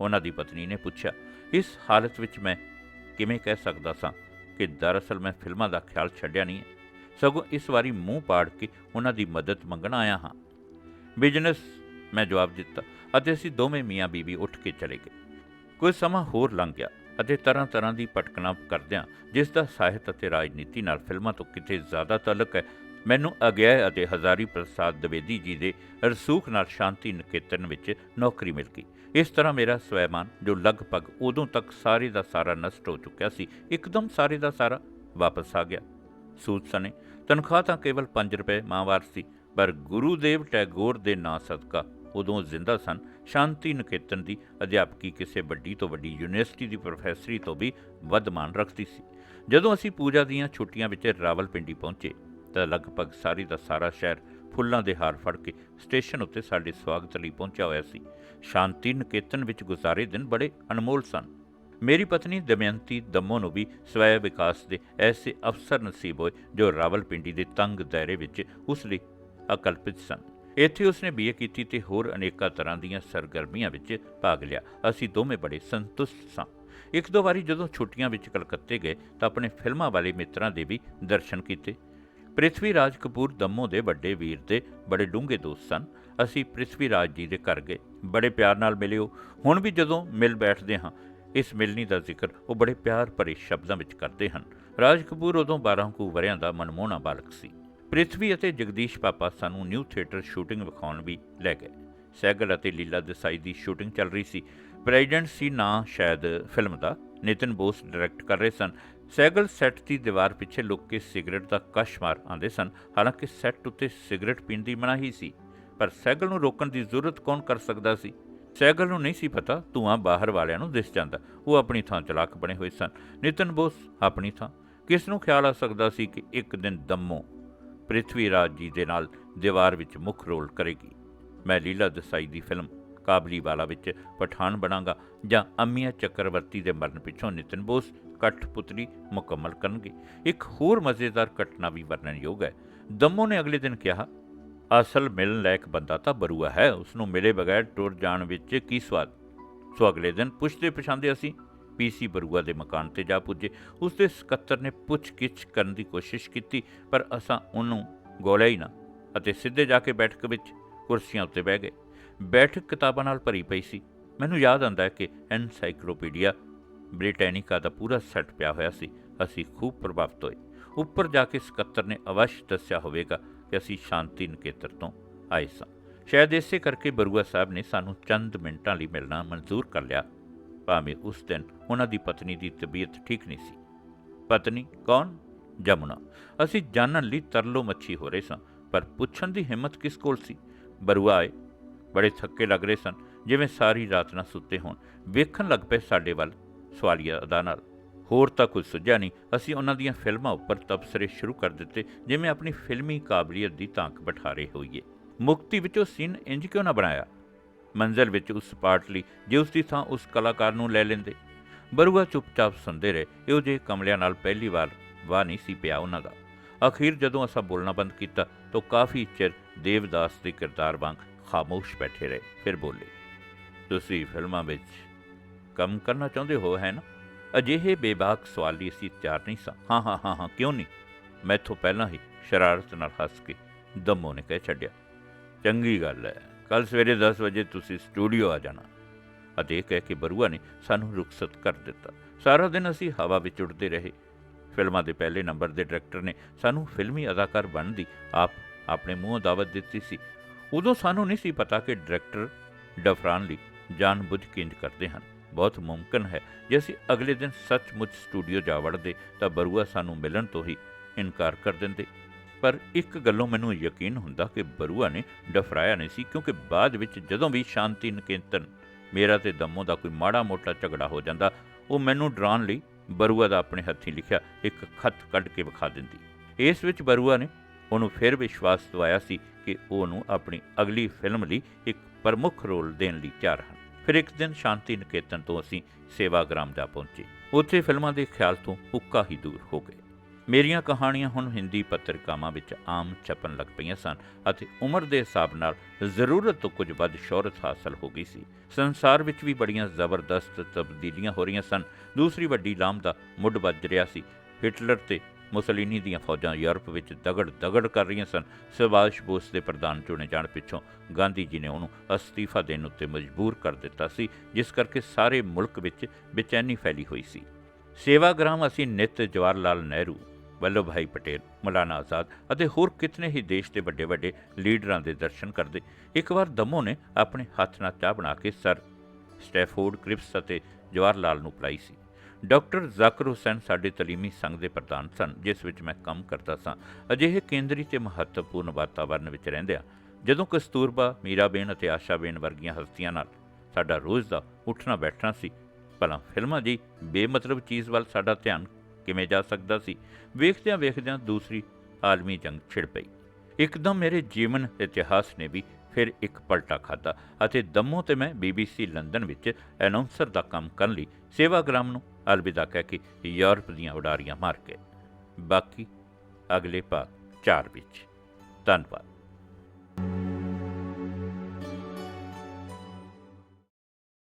ਉਹਨਾਂ ਦੀ ਪਤਨੀ ਨੇ ਪੁੱਛਿਆ। ਇਸ ਹਾਲਤ ਵਿੱਚ ਮੈਂ ਕਿਵੇਂ ਕਹਿ ਸਕਦਾ ਸਾਂ ਕਿ ਦਰਅਸਲ ਮੈਂ ਫਿਲਮਾਂ ਦਾ ਖਿਆਲ ਛੱਡਿਆ ਨਹੀਂ ਹੈ? ਸਗੋਂ ਇਸ ਵਾਰੀ ਮੂੰਹ ਪਾੜ ਕੇ ਉਹਨਾਂ ਦੀ ਮਦਦ ਮੰਗਣ ਆਇਆ ਹਾਂ। ਬਿਜ਼ਨਸ, ਮੈਂ ਜਵਾਬ ਦਿੱਤਾ ਅਤੇ ਅਸੀਂ ਦੋਵੇਂ ਮੀਆਂ ਬੀਬੀ ਉੱਠ ਕੇ ਚਲੇ ਗਏ। ਕੁਝ ਸਮਾਂ ਹੋਰ ਲੰਘ ਗਿਆ ਅਤੇ ਤਰ੍ਹਾਂ ਤਰ੍ਹਾਂ ਦੀ ਭਟਕਣਾ ਕਰਦਿਆਂ ਜਿਸ ਦਾ ਸਾਹਿਤ ਅਤੇ ਰਾਜਨੀਤੀ ਨਾਲ ਫਿਲਮਾਂ ਤੋਂ ਕਿਤੇ ਜ਼ਿਆਦਾ ਤਾਲੁਕ ਹੈ, ਮੈਨੂੰ ਅਗਿਆ ਅਤੇ ਹਜ਼ਾਰੀ ਪ੍ਰਸਾਦ ਦਵੇਦੀ ਜੀ ਦੇ ਰਸੂਖ ਨਾਲ ਸ਼ਾਂਤੀ ਨਿਕੇਤਨ ਵਿੱਚ ਨੌਕਰੀ ਮਿਲ ਗਈ। ਇਸ ਤਰ੍ਹਾਂ ਮੇਰਾ ਸਵੈਮਾਨ, ਜੋ ਲਗਭਗ ਉਦੋਂ ਤੱਕ ਸਾਰੇ ਦਾ ਸਾਰਾ ਨਸ਼ਟ ਹੋ ਚੁੱਕਿਆ ਸੀ, ਇੱਕਦਮ ਸਾਰੇ ਦਾ ਸਾਰਾ ਵਾਪਸ ਆ ਗਿਆ। ਸੂਦ ਸਨੇ ਤਨਖਾਹ ਤਾਂ ਕੇਵਲ 5 ਰੁਪਏ ਮਾਹਵਾਰ ਸੀ, ਪਰ ਗੁਰੂਦੇਵ ਟੈਗੋਰ ਦੇ ਨਾਂ ਸਦਕਾ ਉਦੋਂ ਜ਼ਿੰਦਾ ਸਨ, ਸ਼ਾਂਤੀ ਨਿਕੇਤਨ ਦੀ ਅਧਿਆਪਕੀ ਕਿਸੇ ਵੱਡੀ ਤੋਂ ਵੱਡੀ ਯੂਨੀਵਰਸਿਟੀ ਦੀ ਪ੍ਰੋਫੈਸਰੀ ਤੋਂ ਵੀ ਵੱਧ ਮਾਨ ਰੱਖਦੀ ਸੀ। ਜਦੋਂ ਅਸੀਂ ਪੂਜਾ ਦੀਆਂ ਛੁੱਟੀਆਂ ਵਿੱਚ ਰਾਵਲਪਿੰਡੀ ਪਹੁੰਚੇ, ਤਾਂ ਲਗਭਗ ਸਾਰੀ ਦਾ ਸਾਰਾ ਸ਼ਹਿਰ ਫੁੱਲਾਂ ਦੇ ਹਾਰ ਫੜ ਕੇ ਸਟੇਸ਼ਨ ਉੱਤੇ ਸਾਡੇ ਸਵਾਗਤ ਲਈ ਪਹੁੰਚਿਆ ਹੋਇਆ ਸੀ। ਸ਼ਾਂਤੀ ਨਿਕੇਤਨ ਵਿੱਚ ਗੁਜ਼ਾਰੇ ਦਿਨ ਬੜੇ ਅਨਮੋਲ ਸਨ। ਮੇਰੀ ਪਤਨੀ ਦਮਯੰਤੀ ਦਮੋ ਨੂੰ ਵੀ ਸਵੈ ਵਿਕਾਸ ਦੇ ਐਸੇ ਅਫਸਰ ਨਸੀਬ ਹੋਏ ਜੋ ਰਾਵਲਪਿੰਡੀ ਦੇ ਤੰਗ ਦਾਇਰੇ ਵਿੱਚ ਉਸ ਲਈ ਅਕਲਪਿਤ ਸਨ। ਇੱਥੇ ਉਸਨੇ ਬੀਏ ਕੀਤੀ ਤੇ ਹੋਰ ਅਨੇਕਾਂ ਤਰ੍ਹਾਂ ਦੀਆਂ ਸਰਗਰਮੀਆਂ ਵਿੱਚ ਭਾਗ ਲਿਆ। ਅਸੀਂ ਦੋਵੇਂ ਬੜੇ ਸੰਤੁਸ਼ਟ ਸਾਂ। ਇੱਕ ਦੋ ਵਾਰੀ ਜਦੋਂ ਛੁੱਟੀਆਂ ਵਿੱਚ ਕਲਕੱਤੇ ਗਏ ਤਾਂ ਆਪਣੇ ਫਿਲਮਾਂ ਵਾਲੇ ਮਿੱਤਰਾਂ ਦੇ ਵੀ ਦਰਸ਼ਨ ਕੀਤੇ। ਪ੍ਰਿਥਵੀ ਰਾਜ ਕਪੂਰ ਦਮੋ ਦੇ ਵੱਡੇ ਵੀਰ ਦੇ ਬੜੇ ਡੂੰਘੇ ਦੋਸਤ ਸਨ। ਅਸੀਂ ਪ੍ਰਿਥਵੀ ਰਾਜ ਜੀ ਦੇ ਘਰ ਗਏ। ਬੜੇ ਪਿਆਰ ਨਾਲ ਮਿਲੇ ਉਹ ਹੁਣ ਵੀ ਜਦੋਂ ਮਿਲ ਬੈਠਦੇ ਹਾਂ, ਇਸ ਮਿਲਣੀ ਦਾ ਜ਼ਿਕਰ ਉਹ ਬੜੇ ਪਿਆਰ ਭਰੇ ਸ਼ਬਦਾਂ ਵਿੱਚ ਕਰਦੇ ਹਨ। ਰਾਜ ਕਪੂਰ ਉਦੋਂ 12 ਕੁ ਵਰਿਆਂ ਦਾ ਮਨਮੋਹਣਾ ਬਾਲਕ ਸੀ। ਪ੍ਰਿਥਵੀ ਅਤੇ ਜਗਦੀਸ਼ ਪਾਪਾ ਸਾਨੂੰ ਨਿਊ ਥੀਏਟਰ ਸ਼ੂਟਿੰਗ ਵਿਖਾਉਣ ਵੀ ਲੈ ਗਏ। ਸੈਗਲ ਅਤੇ ਲੀਲਾ ਦੇਸਾਈ ਦੀ ਸ਼ੂਟਿੰਗ ਚੱਲ ਰਹੀ ਸੀ। ਪ੍ਰੈਜ਼ੀਡੈਂਟ ਸੀ ਨਾਂ ਸ਼ਾਇਦ ਫਿਲਮ ਦਾ। ਨਿਤਨ ਬੋਸ ਡਾਇਰੈਕਟ ਕਰ ਰਹੇ ਸਨ। ਸੈਗਲ ਸੈੱਟ ਦੀ ਦੀਵਾਰ ਪਿੱਛੇ ਲੁੱਕ ਕੇ ਸਿਗਰਟ ਦਾ ਕਸ਼ ਮਾਰ ਆਉਂਦੇ ਸਨ। ਹਾਲਾਂਕਿ ਸੈੱਟ ਉੱਤੇ ਸਿਗਰਟ ਪੀਣ ਦੀ ਮਨਾਹੀ ਸੀ। ਪਰ ਸੈਗਲ ਨੂੰ ਰੋਕਣ ਦੀ ਜ਼ਰੂਰਤ ਕੌਣ ਕਰ ਸਕਦਾ ਸੀ? ਸੈਗਲ ਨੂੰ ਨਹੀਂ ਸੀ ਪਤਾ ਧੂਆਂ ਬਾਹਰ ਵਾਲਿਆਂ ਨੂੰ ਦਿਸ ਜਾਂਦਾ। ਉਹ ਆਪਣੀ ਥਾਂ ਚਲਾਕ ਬਣੇ ਹੋਏ ਸਨ। ਨਿਤਨ ਬੋਸ ਆਪਣੀ ਥਾਂ। ਕਿਸ ਨੂੰ ਖਿਆਲ ਆ ਸਕਦਾ ਸੀ ਕਿ ਇੱਕ ਦਿਨ ਦਮੋ ਪ੍ਰਿਥਵੀ ਰਾਜ ਜੀ ਦੇ ਨਾਲ ਦੀਵਾਰ ਵਿੱਚ ਮੁੱਖ ਰੋਲ ਕਰੇਗੀ? ਮੈਂ ਲੀਲਾ ਦਸਾਈ ਦੀ ਫਿਲਮ ਕਾਬਲੀ ਵਾਲਾ ਵਿੱਚ ਪਠਾਨ ਬਣਾਂਗਾ ਜਾਂ ਅਮੀਆ ਚੱਕਰਵਰਤੀ ਦੇ ਮਰਨ ਪਿੱਛੋਂ ਨਿਤਨ ਬੋਸ ਕਠਪੁਤਲੀ ਮੁਕੰਮਲ ਕਰਨਗੇ? ਇੱਕ ਹੋਰ ਮਜ਼ੇਦਾਰ ਘਟਨਾ ਵੀ ਵਰਣਨਯੋਗ ਹੈ। ਦਮੋ ਨੇ ਅਗਲੇ ਦਿਨ ਕਿਹਾ ਅਸਲ ਮਿਲਣ ਲਾਇਕ ਬੰਦਾ ਤਾਂ ਬਰੂਆ ਹੈ ਉਸ ਨੂੰ ਮਿਲੇ ਬਗੈਰ ਟੁਰ ਜਾਣ ਵਿੱਚ ਕੀ ਸਵਾਦ? ਸੋ ਅਗਲੇ ਦਿਨ ਪੁੱਛਦੇ ਪਛਾਣਦੇ ਅਸੀਂ ਪੀਸੀ ਬਰੂਆ ਦੇ ਮਕਾਨ ਤੇ ਜਾ ਪੁੱਜੇ। ਉਸ ਦੇ ਸਕੱਤਰ ਨੇ ਪੁੱਛ-ਗਿੱਛ ਕਰਨ ਦੀ ਕੋਸ਼ਿਸ਼ ਕੀਤੀ, ਪਰ ਅਸਾਂ ਉਹਨੂੰ ਗੋਲਿਆ ਹੀ ਨਾ ਅਤੇ ਸਿੱਧੇ ਜਾ ਕੇ ਬੈਠਕ ਵਿੱਚ ਕੁਰਸੀਆਂ ਉੱਤੇ ਬਹਿ ਗਏ। ਬੈਠਕ ਕਿਤਾਬਾਂ ਨਾਲ ਭਰੀ ਪਈ ਸੀ। ਮੈਨੂੰ ਯਾਦ ਆਉਂਦਾ ਹੈ ਕਿ ਐਨਸਾਈਕਲੋਪੀਡੀਆ ਬ੍ਰਿਟੈਨਿਕਾ ਦਾ ਪੂਰਾ ਸੈੱਟ ਪਿਆ ਹੋਇਆ ਸੀ। ਅਸੀਂ ਖੂਬ ਪ੍ਰਭਾਵਿਤ ਹੋਏ। ਉੱਪਰ ਜਾ ਕੇ ਸਕੱਤਰ ਨੇ ਅਵਸ਼ ਦੱਸਿਆ ਹੋਵੇਗਾ ਕਿ ਅਸੀਂ ਸ਼ਾਂਤੀ ਨਿਕੇਤਰ ਤੋਂ ਆਏ ਸਾਂ। ਸ਼ਾਇਦ ਇਸੇ ਕਰਕੇ ਬਰੂਆ ਸਾਹਿਬ ਨੇ ਸਾਨੂੰ ਚੰਦ ਮਿੰਟਾਂ ਲਈ ਮਿਲਣਾ ਮਨਜ਼ੂਰ ਕਰ ਲਿਆ। ਭਾਵੇਂ ਉਸ ਦਿਨ ਉਹਨਾਂ ਦੀ ਪਤਨੀ ਦੀ ਤਬੀਅਤ ਠੀਕ ਨਹੀਂ ਸੀ। ਪਤਨੀ ਕੌਣ? ਜਮੁਨਾ। ਅਸੀਂ ਜਾਣਨ ਲਈ ਤਰਲੋ ਮੱਛੀ ਹੋ ਰਹੇ ਸਾਂ, ਪਰ ਪੁੱਛਣ ਦੀ ਹਿੰਮਤ ਕਿਸ ਕੋਲ ਸੀ? ਬਰੂਆ ਆਏ। ਬੜੇ ਥੱਕੇ ਲੱਗ ਰਹੇ ਸਨ, ਜਿਵੇਂ ਸਾਰੀ ਰਾਤ ਨਾ ਸੁੱਤੇ ਹੋਣ। ਵੇਖਣ ਲੱਗ ਪਏ ਸਾਡੇ ਵੱਲ ਸਵਾਲੀਆ ਅਦਾ ਨਾਲ। ਹੋਰ ਤਾਂ ਕੁਝ ਸੁਝਿਆ ਨਹੀਂ। ਅਸੀਂ ਉਹਨਾਂ ਦੀਆਂ ਫਿਲਮਾਂ ਉੱਪਰ ਤਬਸਰੇ ਸ਼ੁਰੂ ਕਰ ਦਿੱਤੇ, ਜਿਵੇਂ ਆਪਣੀ ਫਿਲਮੀ ਕਾਬਲੀਅਤ ਦੀ ਤਾਂਕ ਬਿਠਾ ਰਹੇ ਹੋਈਏ। ਮੁਕਤੀ ਵਿੱਚੋਂ ਸੀਨ ਇੰਜ ਕਿਉਂ ਨਾ ਬਣਾਇਆ? ਮੰਜ਼ਲ ਵਿੱਚ ਉਸ ਪਾਰਟ ਲਈ ਜੇ ਉਸ ਦੀ ਥਾਂ ਉਸ ਕਲਾਕਾਰ ਨੂੰ ਲੈ ਲੈਂਦੇ। ਬਰੂਆ ਚੁੱਪਚਾਪ ਸੁਣਦੇ ਰਹੇ, ਇਹੋ ਜਿਹੇ ਕਮਲਿਆਂ ਨਾਲ ਪਹਿਲੀ ਵਾਰ ਵਾਹ ਨਹੀਂ ਸੀ ਪਿਆ ਉਹਨਾਂ ਦਾ। ਅਖੀਰ ਜਦੋਂ ਅਸਾਂ ਬੋਲਣਾ ਬੰਦ ਕੀਤਾ, ਤਾਂ ਕਾਫੀ ਚਿਰ ਦੇਵਦਾਸ ਦੇ ਕਿਰਦਾਰ ਵਾਂਗ ਖਾਮੋਸ਼ ਬੈਠੇ ਰਹੇ, ਫਿਰ ਬੋਲੇ, ਤੁਸੀਂ ਫਿਲਮਾਂ ਵਿੱਚ ਕੰਮ ਕਰਨਾ ਚਾਹੁੰਦੇ ਹੋ, ਹੈ ਨਾ? ਅਜਿਹੇ ਬੇਬਾਕ ਸਵਾਲ ਲਈ ਅਸੀਂ ਤਿਆਰ ਨਹੀਂ ਸਾਂ। ਹਾਂ ਹਾਂ ਹਾਂ ਹਾਂ, ਕਿਉਂ ਨਹੀਂ? ਮੈਥੋਂ ਪਹਿਲਾਂ ਹੀ ਸ਼ਰਾਰਤ ਨਾਲ ਹੱਸ ਕੇ ਦਮੋ ਨੇ ਕਹਿ ਛੱਡਿਆ, ਚੰਗੀ ਗੱਲ ਹੈ ਕੱਲ ਸਵੇਰੇ 10 ਵਜੇ ਤੁਸੀਂ ਸਟੂਡੀਓ ਆ ਜਾਣਾ। ਅਤੇ ਇਹ ਕਹਿ ਕੇ ਬਰੂਆ ਨੇ ਸਾਨੂੰ ਰੁਖਸਤ ਕਰ ਦਿੱਤਾ। ਸਾਰਾ ਦਿਨ ਅਸੀਂ ਹਵਾ ਵਿੱਚ ਉੱਡਦੇ ਰਹੇ। ਫਿਲਮਾਂ ਦੇ ਪਹਿਲੇ ਨੰਬਰ ਦੇ ਡਾਇਰੈਕਟਰ ਨੇ ਸਾਨੂੰ ਫਿਲਮੀ ਅਦਾਕਾਰ ਬਣਨ ਦੀ ਆਪ ਆਪਣੇ ਮੂੰਹੋਂ ਦਾਵਤ ਦਿੱਤੀ ਸੀ। ਉਦੋਂ ਸਾਨੂੰ ਨਹੀਂ ਸੀ ਪਤਾ ਕਿ ਡਾਇਰੈਕਟਰ ਡਫਰਾਨ ਲਈ ਜਾਣ ਬੁੱਝ ਕੇ ਇੰਜ ਕਰਦੇ ਹਨ। ਬਹੁਤ ਮੁਮਕਨ ਹੈ। ਜੇ ਅਸੀਂ ਅਗਲੇ ਦਿਨ ਸੱਚਮੁੱਚ ਸਟੂਡੀਓ ਜਾ ਵੜਦੇ, ਤਾਂ ਬਰੂਆ ਸਾਨੂੰ ਮਿਲਣ ਤੋਂ ਹੀ ਇਨਕਾਰ ਕਰ ਦਿੰਦੇ। ਪਰ ਇੱਕ ਗੱਲੋਂ ਮੈਨੂੰ ਯਕੀਨ ਹੁੰਦਾ ਕਿ ਬਰੂਆ ਨੇ ਡਫਰਾਇਆ ਨਹੀਂ ਸੀ, ਕਿਉਂਕਿ ਬਾਅਦ ਵਿੱਚ ਜਦੋਂ ਵੀ ਸ਼ਾਂਤੀ ਨਿਕੇਤਨ ਮੇਰਾ ਤੇ ਦਮੋ ਦਾ ਕੋਈ ਮਾੜਾ ਮੋਟਾ ਝਗੜਾ ਹੋ ਜਾਂਦਾ, ਉਹ ਮੈਨੂੰ ਡਰਾਉਣ ਲਈ ਬਰੂਆ ਦਾ ਆਪਣੇ ਹੱਥੀਂ ਲਿਖਿਆ ਇੱਕ ਖੱਤ ਕੱਢ ਕੇ ਵਿਖਾ ਦਿੰਦੀ। ਇਸ ਵਿੱਚ ਬਰੂਆ ਨੇ ਉਹਨੂੰ ਫਿਰ ਵਿਸ਼ਵਾਸ ਦਿਵਾਇਆ ਸੀ ਕਿ ਉਹ ਉਹਨੂੰ ਆਪਣੀ ਅਗਲੀ ਫਿਲਮ ਲਈ ਇੱਕ ਪ੍ਰਮੁੱਖ ਰੋਲ ਦੇਣ ਲਈ ਤਿਆਰ ਹਨ। ਫਿਰ ਇੱਕ ਦਿਨ ਸ਼ਾਂਤੀ ਨਿਕੇਤਨ ਤੋਂ ਅਸੀਂ ਸੇਵਾਗ੍ਰਾਮ ਜਾ ਪਹੁੰਚੇ। ਉੱਥੇ ਫਿਲਮਾਂ ਦੇ ਖਿਆਲ ਤੋਂ ਉੱਕਾ ਹੀ ਦੂਰ ਹੋ ਗਏ। ਮੇਰੀਆਂ ਕਹਾਣੀਆਂ ਹੁਣ ਹਿੰਦੀ ਪੱਤਰਕਾਵਾਂ ਵਿੱਚ ਆਮ ਛਪਣ ਲੱਗ ਪਈਆਂ ਸਨ ਅਤੇ ਉਮਰ ਦੇ ਹਿਸਾਬ ਨਾਲ ਜ਼ਰੂਰਤ ਤੋਂ ਕੁਝ ਵੱਧ ਸ਼ੋਹਰਤ ਹਾਸਲ ਹੋ ਗਈ ਸੀ। ਸੰਸਾਰ ਵਿੱਚ ਵੀ ਬੜੀਆਂ ਜ਼ਬਰਦਸਤ ਤਬਦੀਲੀਆਂ ਹੋ ਰਹੀਆਂ ਸਨ। ਦੂਸਰੀ ਵੱਡੀ ਲਾਮ ਦਾ ਮੁੱਢ ਵੱਜ ਰਿਹਾ ਸੀ। ਹਿਟਲਰ ਤੇ ਮੁਸਲੀਨੀ ਦੀਆਂ ਫੌਜਾਂ ਯੂਰਪ ਵਿੱਚ ਦਗੜ ਦਗੜ ਕਰ ਰਹੀਆਂ ਸਨ। ਸੁਭਾਸ਼ ਬੋਸ ਦੇ ਪ੍ਰਧਾਨ ਚੁਣੇ ਜਾਣ ਪਿੱਛੋਂ ਗਾਂਧੀ ਜੀ ਨੇ ਉਹਨੂੰ ਅਸਤੀਫਾ ਦੇਣ ਉੱਤੇ ਮਜਬੂਰ ਕਰ ਦਿੱਤਾ ਸੀ, ਜਿਸ ਕਰਕੇ ਸਾਰੇ ਮੁਲਕ ਵਿੱਚ ਬੇਚੈਨੀ ਫੈਲੀ ਹੋਈ ਸੀ। ਸੇਵਾਗ੍ਰਾਮ ਅਸੀਂ ਨਿਤ ਜਵਾਹਰ ਲਾਲ ਨਹਿਰੂ ਵੱਲਭ ਭਾਈ ਪਟੇਲ, ਮੌਲਾਨਾ ਆਜ਼ਾਦ ਅਤੇ ਹੋਰ ਕਿਤਨੇ ਹੀ ਦੇਸ਼ ਦੇ ਵੱਡੇ ਵੱਡੇ ਲੀਡਰਾਂ ਦੇ ਦਰਸ਼ਨ ਕਰਦੇ, ਇੱਕ ਵਾਰ ਦਮੋ ਨੇ ਆਪਣੇ ਹੱਥ ਨਾਲ ਚਾਹ ਬਣਾ ਕੇ ਸਰ ਸਟੈਫੋਰਡ ਕ੍ਰਿਪਸ ਅਤੇ ਜਵਾਹਰ ਲਾਲ ਨੂੰ ਪਿਲਾਈ ਸੀ। ਡਾਕਟਰ ਜ਼ਾਕਰ ਹੁਸੈਨ ਸਾਡੇ ਤਲੀਮੀ ਸੰਘ ਦੇ ਪ੍ਰਧਾਨ ਸਨ, ਜਿਸ ਵਿੱਚ ਮੈਂ ਕੰਮ ਕਰਦਾ ਸਾਂ। ਅਜਿਹੇ ਕੇਂਦਰੀ ਤੇ ਮਹੱਤਵਪੂਰਨ ਵਾਤਾਵਰਣ ਵਿੱਚ ਰਹਿੰਦਿਆਂ ਜਦੋਂ ਕਸਤੂਰਬਾ, ਮੀਰਾਬੇਨ ਅਤੇ ਆਸ਼ਾਬੇਨ ਵਰਗੀਆਂ ਹਸਤੀਆਂ ਨਾਲ ਸਾਡਾ ਰੋਜ਼ ਦਾ ਉੱਠਣਾ ਬੈਠਣਾ ਸੀ। ਭਲਾ ਫਿਲਮਾਂ ਦੀ ਬੇਮਤਲਬ ਚੀਜ਼ ਵੱਲ ਸਾਡਾ ਧਿਆਨ ਕਿਵੇਂ ਜਾ ਸਕਦਾ ਸੀ? ਵੇਖਦਿਆਂ ਵੇਖਦਿਆਂ ਦੂਸਰੀ ਆਲਮੀ ਜੰਗ ਛਿੜ ਪਈ। ਇੱਕਦਮ ਮੇਰੇ ਜੀਵਨ ਇਤਿਹਾਸ ਨੇ ਵੀ ਫਿਰ ਇੱਕ ਪਲਟਾ ਖਾਦਾ ਅਤੇ ਦਮੋ ਤੇ ਮੈਂ BBC ਲੰਡਨ ਵਿੱਚ ਅਨਾਉਂਸਰ ਦਾ ਕੰਮ ਕਰਨ ਲਈ ਸੇਵਾਗ੍ਰਾਮ ਨੂੰ ਅਲਵਿਦਾ ਕਹਿ ਕੇ ਯੂਰਪ ਦੀਆਂ ਉਡਾਰੀਆਂ ਮਾਰ ਕੇ। ਬਾਕੀ ਅਗਲੇ ਭਾਗ ਚਾਰ ਵਿੱਚ। ਧੰਨਵਾਦ।